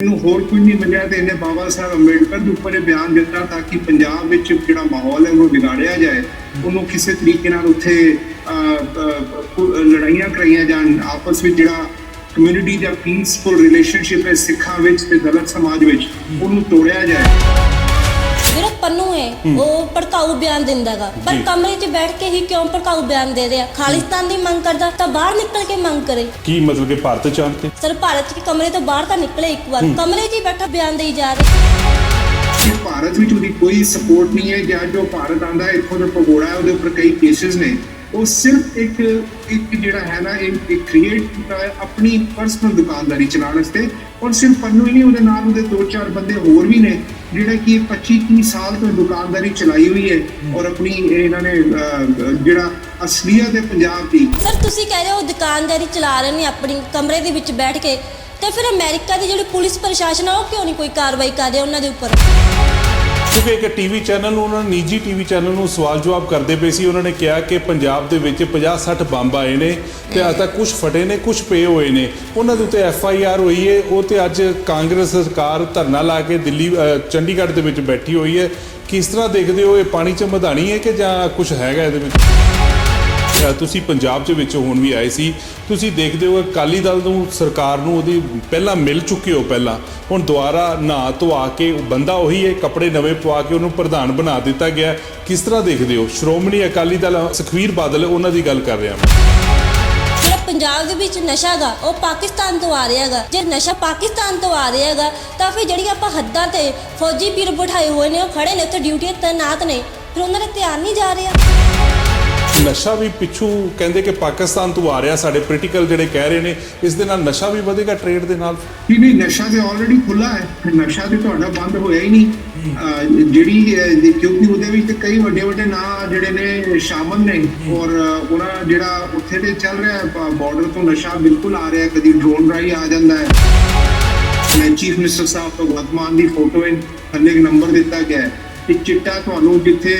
ਨੂੰ ਹੋਰ ਕੁਝ ਨਹੀਂ ਮਿਲਿਆ ਤੇ ਇਹਨੇ ਬਾਬਾ ਸਾਹਿਬ ਅੰਬੇਡਕਰ ਦੇ ਉੱਪਰ ਇਹ ਬਿਆਨ ਦਿੱਤਾ ਤਾਂ ਕਿ ਪੰਜਾਬ ਵਿੱਚ ਜਿਹੜਾ ਮਾਹੌਲ ਹੈ ਉਹਨੂੰ ਵਿਗਾੜਿਆ ਜਾਏ, ਉਹਨੂੰ ਕਿਸੇ ਤਰੀਕੇ ਨਾਲ ਉੱਥੇ ਲੜਾਈਆਂ ਕਰਾਈਆਂ ਜਾਣ, ਆਪਸ ਵਿੱਚ ਜਿਹੜਾ ਕਮਿਊਨਿਟੀ ਦਾ ਪੀਸਫੁਲ ਰਿਲੇਸ਼ਨਸ਼ਿਪ ਹੈ ਸਿੱਖਾਂ ਵਿੱਚ ਤੇ ਦਲਿਤ ਸਮਾਜ ਵਿੱਚ, ਉਹਨੂੰ ਤੋੜਿਆ ਜਾਏ। ਪੰਨੂ ਹੈ। ਉਹ ਭੜਕਾਊ ਬਿਆਨ ਦਿੰਦਾਗਾ। ਪਰ। ਕਮਰੇ 'ਚ ਬੈਠ ਕੇ ਹੀ ਕਿਉਂ ਭੜਕਾਊ ਬਿਆਨ ਦੇ ਰਿਹਾ? ਖਾਲਿਸਤਾਨ ਦੀ ਮੰਗ ਕਰਦਾ ਤਾਂ ਬਾਹਰ ਨਿਕਲ ਕੇ ਮੰਗ ਕਰੇ। ਕੀ ਮਤਲਬ ਕਿ ਭਾਰਤ ਚਾਹੁੰਦੇ ਤੇ ਸਰ ਭਾਰਤ ਦੇ ਕਮਰੇ ਤੋਂ ਬਾਹਰ ਤਾਂ ਨਿਕਲੇ ਇੱਕ ਵਾਰ। ਕਮਰੇ 'ਚ ਹੀ ਬੈਠਾ ਬਿਆਨ ਦੇਈ ਜਾ ਰਿਹਾ। ਕਿ ਭਾਰਤ ਵਿੱਚ ਉਹਦੀ ਕੋਈ ਸਪੋਰਟ ਨਹੀਂ ਹੈ ਜਾਂ ਜੋ ਭਾਰਤ ਆਂਦਾ ਹੈ ਇੱਥੋਂ ਦਾ ਪਗੋੜਾ ਹੈ ਉਹਦੇ ਉੱਪਰ ਕਈ ਕੇਸਿਸ ਨੇ। ਉਹ ਸਿਰਫ ਇੱਕ ਇੱਕ ਜਿਹੜਾ ਹੈ ਨਾ ਇਹ ਕ੍ਰੀਏਟ ਕੀਤਾ ਹੈ ਆਪਣੀ ਪਰਸਨਲ ਦੁਕਾਨਦਾਰੀ ਚਲਾਉਣ ਵਾਸਤੇ। ਔਰ ਸਿਰਫ ਪੰਨੂ ਹੀ ਨਹੀਂ ਉਹਦੇ ਨਾਲ ਉਹਦੇ ਦੋ ਚਾਰ ਬੰਦੇ ਹੋਰ ਵੀ ਨੇ ਜਿਹੜੇ ਕਿ 25 30 ਸਾਲ ਤੋਂ ਦੁਕਾਨਦਾਰੀ ਚਲਾਈ ਹੋਈ ਹੈ ਔਰ ਆਪਣੀ ਇਹ ਇਹਨਾਂ ਨੇ ਜਿਹੜਾ ਅਸਲੀਅਤ ਹੈ ਪੰਜਾਬ ਦੀ। ਸਰ ਤੁਸੀਂ ਕਹਿ ਰਹੇ ਹੋ ਦੁਕਾਨਦਾਰੀ ਚਲਾ ਰਹੇ ਨੇ ਆਪਣੀ ਕਮਰੇ ਦੇ ਵਿੱਚ ਬੈਠ ਕੇ। ਤੇ ਫਿਰ ਅਮਰੀਕਾ ਦੀ ਜਿਹੜੀ ਪੁਲਿਸ ਪ੍ਰਸ਼ਾਸਨ ਆ ਉਹ ਕਿਉਂ ਨਹੀਂ ਕੋਈ ਕਾਰਵਾਈ ਕਰ ਰਿਹਾ ਉਹਨਾਂ ਦੇ ਉੱਪਰ? ਕਿਉਂਕਿ ਇੱਕ ਟੀਵੀ ਚੈਨਲ ਨੂੰ, ਉਹਨਾਂ ਨੇ ਨਿੱਜੀ ਟੀਵੀ ਚੈਨਲ ਨੂੰ ਸਵਾਲ ਜਵਾਬ ਕਰਦੇ ਪਏ ਸੀ। ਉਹਨਾਂ ਨੇ ਕਿਹਾ ਕਿ ਪੰਜਾਬ ਦੇ ਵਿੱਚ 50 60 ਬੰਬ ਆਏ ਨੇ ਤੇ ਅੱਜ ਤੱਕ ਕੁਝ ਫਟੇ ਨੇ ਕੁਝ ਪਏ ਹੋਏ ਨੇ। ਉਹਨਾਂ ਦੇ ਉੱਤੇ ਐਫ ਆਈ ਆਰ ਹੋਈ ਹੈ ਉਹ ਤੇ ਅੱਜ ਕਾਂਗਰਸ ਸਰਕਾਰ ਧਰਨਾ ਲਾ ਕੇ ਦਿੱਲੀ ਚੰਡੀਗੜ੍ਹ ਦੇ ਵਿੱਚ ਬੈਠੀ ਹੋਈ ਹੈ ਕਿਸ ਤਰ੍ਹਾਂ ਦੇਖਦੇ ਹੋ ਇਹ ਪਾਣੀ ਚ ਮਧਾਣੀ ਹੈ ਕਿ ਜਾਂ ਕੁਝ ਹੈਗਾ ਇਹਦੇ ਵਿੱਚ? ਤੁਸੀਂ ਪੰਜਾਬ ਦੇ ਵਿੱਚ ਹੁਣ ਵੀ ਆਏ ਸੀ। ਤੁਸੀਂ ਦੇਖਦੇ ਹੋ ਅਕਾਲੀ ਦਲ ਨੂੰ, ਸਰਕਾਰ ਨੂੰ ਉਹਦੀ ਪਹਿਲਾਂ ਮਿਲ ਚੁੱਕੇ ਹੋ ਪਹਿਲਾਂ। ਹੁਣ ਦੁਬਾਰਾ ਨਹਾ ਧਵਾ ਕੇ ਬੰਦਾ ਉਹੀ ਹੈ, ਕੱਪੜੇ ਨਵੇਂ ਪਵਾ ਕੇ ਉਹਨੂੰ ਪ੍ਰਧਾਨ ਬਣਾ ਦਿੱਤਾ ਗਿਆ। ਕਿਸ ਤਰ੍ਹਾਂ ਦੇਖਦੇ ਹੋ? ਸ਼੍ਰੋਮਣੀ ਅਕਾਲੀ ਦਲ, ਸੁਖਵੀਰ ਬਾਦਲ ਉਹਨਾਂ ਦੀ ਗੱਲ ਕਰ ਰਿਹਾ ਮੈਂ। ਜਿਹੜਾ ਪੰਜਾਬ ਦੇ ਵਿੱਚ ਨਸ਼ਾ ਗਾ, ਉਹ ਪਾਕਿਸਤਾਨ ਤੋਂ ਆ ਰਿਹਾ ਗਾ। ਜੇ ਨਸ਼ਾ ਪਾਕਿਸਤਾਨ ਤੋਂ ਆ ਰਿਹਾ ਗਾ, ਤਾਂ ਫਿਰ ਜਿਹੜੀ ਆਪਾਂ ਹੱਦਾਂ ਤੇ ਫੌਜੀ ਵੀਰ ਬਿਠਾਏ ਹੋਏ ਨੇ, ਉਹ ਖੜੇ ਨੇ, ਉੱਥੇ ਡਿਊਟੀ ਤੈਨਾਤ ਨੇ, ਫਿਰ ਉਹਨਾਂ ਦਾ ਧਿਆਨ ਨਹੀਂ ਜਾ ਰਿਹਾ। ਨਸ਼ਾ ਵੀ ਪਿੱਛੂ ਕਹਿੰਦੇ ਕਿ ਪਾਕਿਸਤਾਨ ਤੋਂ ਆ ਰਿਹਾ, ਸਾਡੇ ਪੋਲੀਟੀਕਲ ਜਿਹੜੇ ਕਹਿ ਰਹੇ ਨੇ, ਇਸ ਦੇ ਨਾਲ ਨਸ਼ਾ ਵੀ ਵਧੇਗਾ ਟ੍ਰੇਡ ਦੇ ਨਾਲ? ਨਹੀਂ ਨਹੀਂ, ਨਸ਼ਾ ਤੇ ਆਲਰੇਡੀ ਖੁੱਲਾ ਹੈ ਨਸ਼ਾ ਤੇ ਤੁਹਾਡਾ ਬੰਦ ਹੋਇਆ ਹੀ ਨਹੀਂ। ਜਿਹੜੀ ਕਿਉਂਕਿ ਉਹਦੇ ਵਿੱਚ ਕਈ ਵੱਡੇ ਵੱਡੇ ਨਾਂ ਜਿਹੜੇ ਨੇ ਸ਼ਾਮਲ ਨੇ, ਔਰ ਉਹਨਾਂ ਜਿਹੜਾ ਉੱਥੇ ਤੇ ਚੱਲ ਰਿਹਾ ਬਾਰਡਰ ਤੋਂ ਨਸ਼ਾ ਬਿਲਕੁਲ ਆ ਰਿਹਾ ਕਦੀ ਡਰੋਨ ਰਾਹੀਂ ਆ ਜਾਂਦਾ ਹੈ। ਮੈਂ ਚੀਫ ਮਿਨਿਸਟਰ ਸਾਹਿਬ ਭਗਵੰਤ ਮਾਨ ਦੀ ਫੋਟੋ ਹੈ, ਥੱਲੇ ਨੰਬਰ ਦਿੱਤਾ ਗਿਆ ਹੈ। ਕਿ ਚਿੱਟਾ ਤੁਹਾਨੂੰ ਜਿੱਥੇ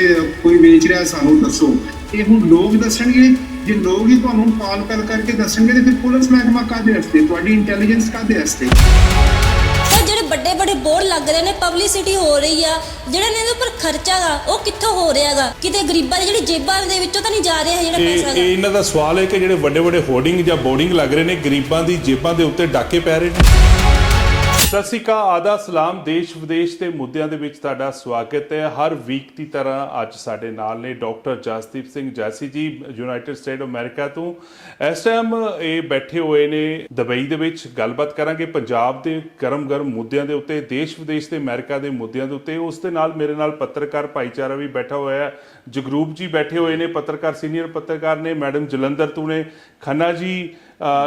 ਕੋਈ ਵੇਚ ਰਿਹਾ ਸਾਨੂੰ ਦੱਸੋ। ਇਹ ਹੁਣ ਲੋਕ ਦੱਸਣਗੇ ਜੇ ਲੋਕ ਹੀ ਤੁਹਾਨੂੰ ਕਾਲ ਕਰ ਕਰਕੇ ਦੱਸਣਗੇ ਤੇ ਫਿਰ ਪੁਲਿਸ ਮਹਿਕਮਾ ਕਾਦੇ ਵਾਸਤੇ? ਤੁਹਾਡੀ ਇੰਟੈਲੀਜੈਂਸ ਕਾਦੇ ਪਰ ਜਿਹੜੇ ਵੱਡੇ ਵੱਡੇ ਬੋਰਡ ਲੱਗ ਰਹੇ ਨੇ ਪਬਲਿਸਿਟੀ ਹੋ ਰਹੀ ਆ ਜਿਹੜਾ ਇਹਦੇ ਉੱਪਰ ਖਰਚਾ ਗਾ ਉਹ ਕਿੱਥੋਂ ਹੋ ਰਿਹਾ ਗਾ? ਕਿਤੇ ਗਰੀਬਾਂ ਦੀ ਜਿਹੜੀ ਜੇਬਾਂ ਦੇ ਵਿੱਚੋਂ ਤਾਂ ਨਹੀਂ ਜਾ ਰਿਹਾ ਜਿਹੜਾ ਇਹ ਪੈਸਾ ਗਾ। ਇਹ ਇਹਨਾਂ ਦਾ ਸਵਾਲ ਹੈ ਕਿ ਜਿਹੜੇ ਵੱਡੇ ਵੱਡੇ ਹੋਰਡਿੰਗ ਜਾਂ ਬੋਰਡਿੰਗ ਲੱਗ ਰਹੇ ਨੇ ਗਰੀਬਾਂ ਦੀ ਜੇਬਾਂ ਦੇ ਉੱਤੇ ਡਾਕੇ ਪੈ ਰਹੇ ਨੇ। ਸਤਿ ਸ਼੍ਰੀ ਅਕਾਲ ਆਦਾ ਸਲਾਮ, ਦੇਸ਼ ਵਿਦੇਸ਼ ਦੇ ਮੁੱਦਿਆਂ ਦੇ ਵਿੱਚ ਤੁਹਾਡਾ ਸਵਾਗਤ ਹੈ। ਹਰ ਵੀਕ ਦੀ ਤਰ੍ਹਾਂ ਅੱਜ ਸਾਡੇ ਨਾਲ ਨੇ ਡਾਕਟਰ ਜਸਦੀਪ ਸਿੰਘ ਜੈਸੀ ਜੀ ਯੂਨਾਈਟਿਡ ਸਟੇਟ ਅਮਰੀਕਾ ਤੋਂ। ਇਸ ਟਾਈਮ ਇਹ ਬੈਠੇ ਹੋਏ ਨੇ ਦੁਬਈ ਦੇ ਵਿੱਚ। ਗੱਲਬਾਤ ਕਰਾਂਗੇ ਪੰਜਾਬ ਦੇ ਗਰਮ-ਗਰਮ ਮੁੱਦਿਆਂ ਦੇ ਉੱਤੇ, ਦੇਸ਼ ਵਿਦੇਸ਼ ਦੇ ਅਮਰੀਕਾ ਦੇ ਮੁੱਦਿਆਂ ਦੇ ਉੱਤੇ। ਉਸ ਦੇ ਨਾਲ ਮੇਰੇ ਨਾਲ ਪੱਤਰਕਾਰ ਭਾਈਚਾਰਾ ਵੀ ਬੈਠਾ ਹੋਇਆ ਹੈ। ਜਗਰੂਪ ਜੀ ਬੈਠੇ ਹੋਏ ਨੇ, ਪੱਤਰਕਾਰ ਸੀਨੀਅਰ ਪੱਤਰਕਾਰ ਨੇ, ਮੈਡਮ ਜਲੰਧਰ ਤੋਂ ਨੇ। ਖੰਨਾ ਜੀ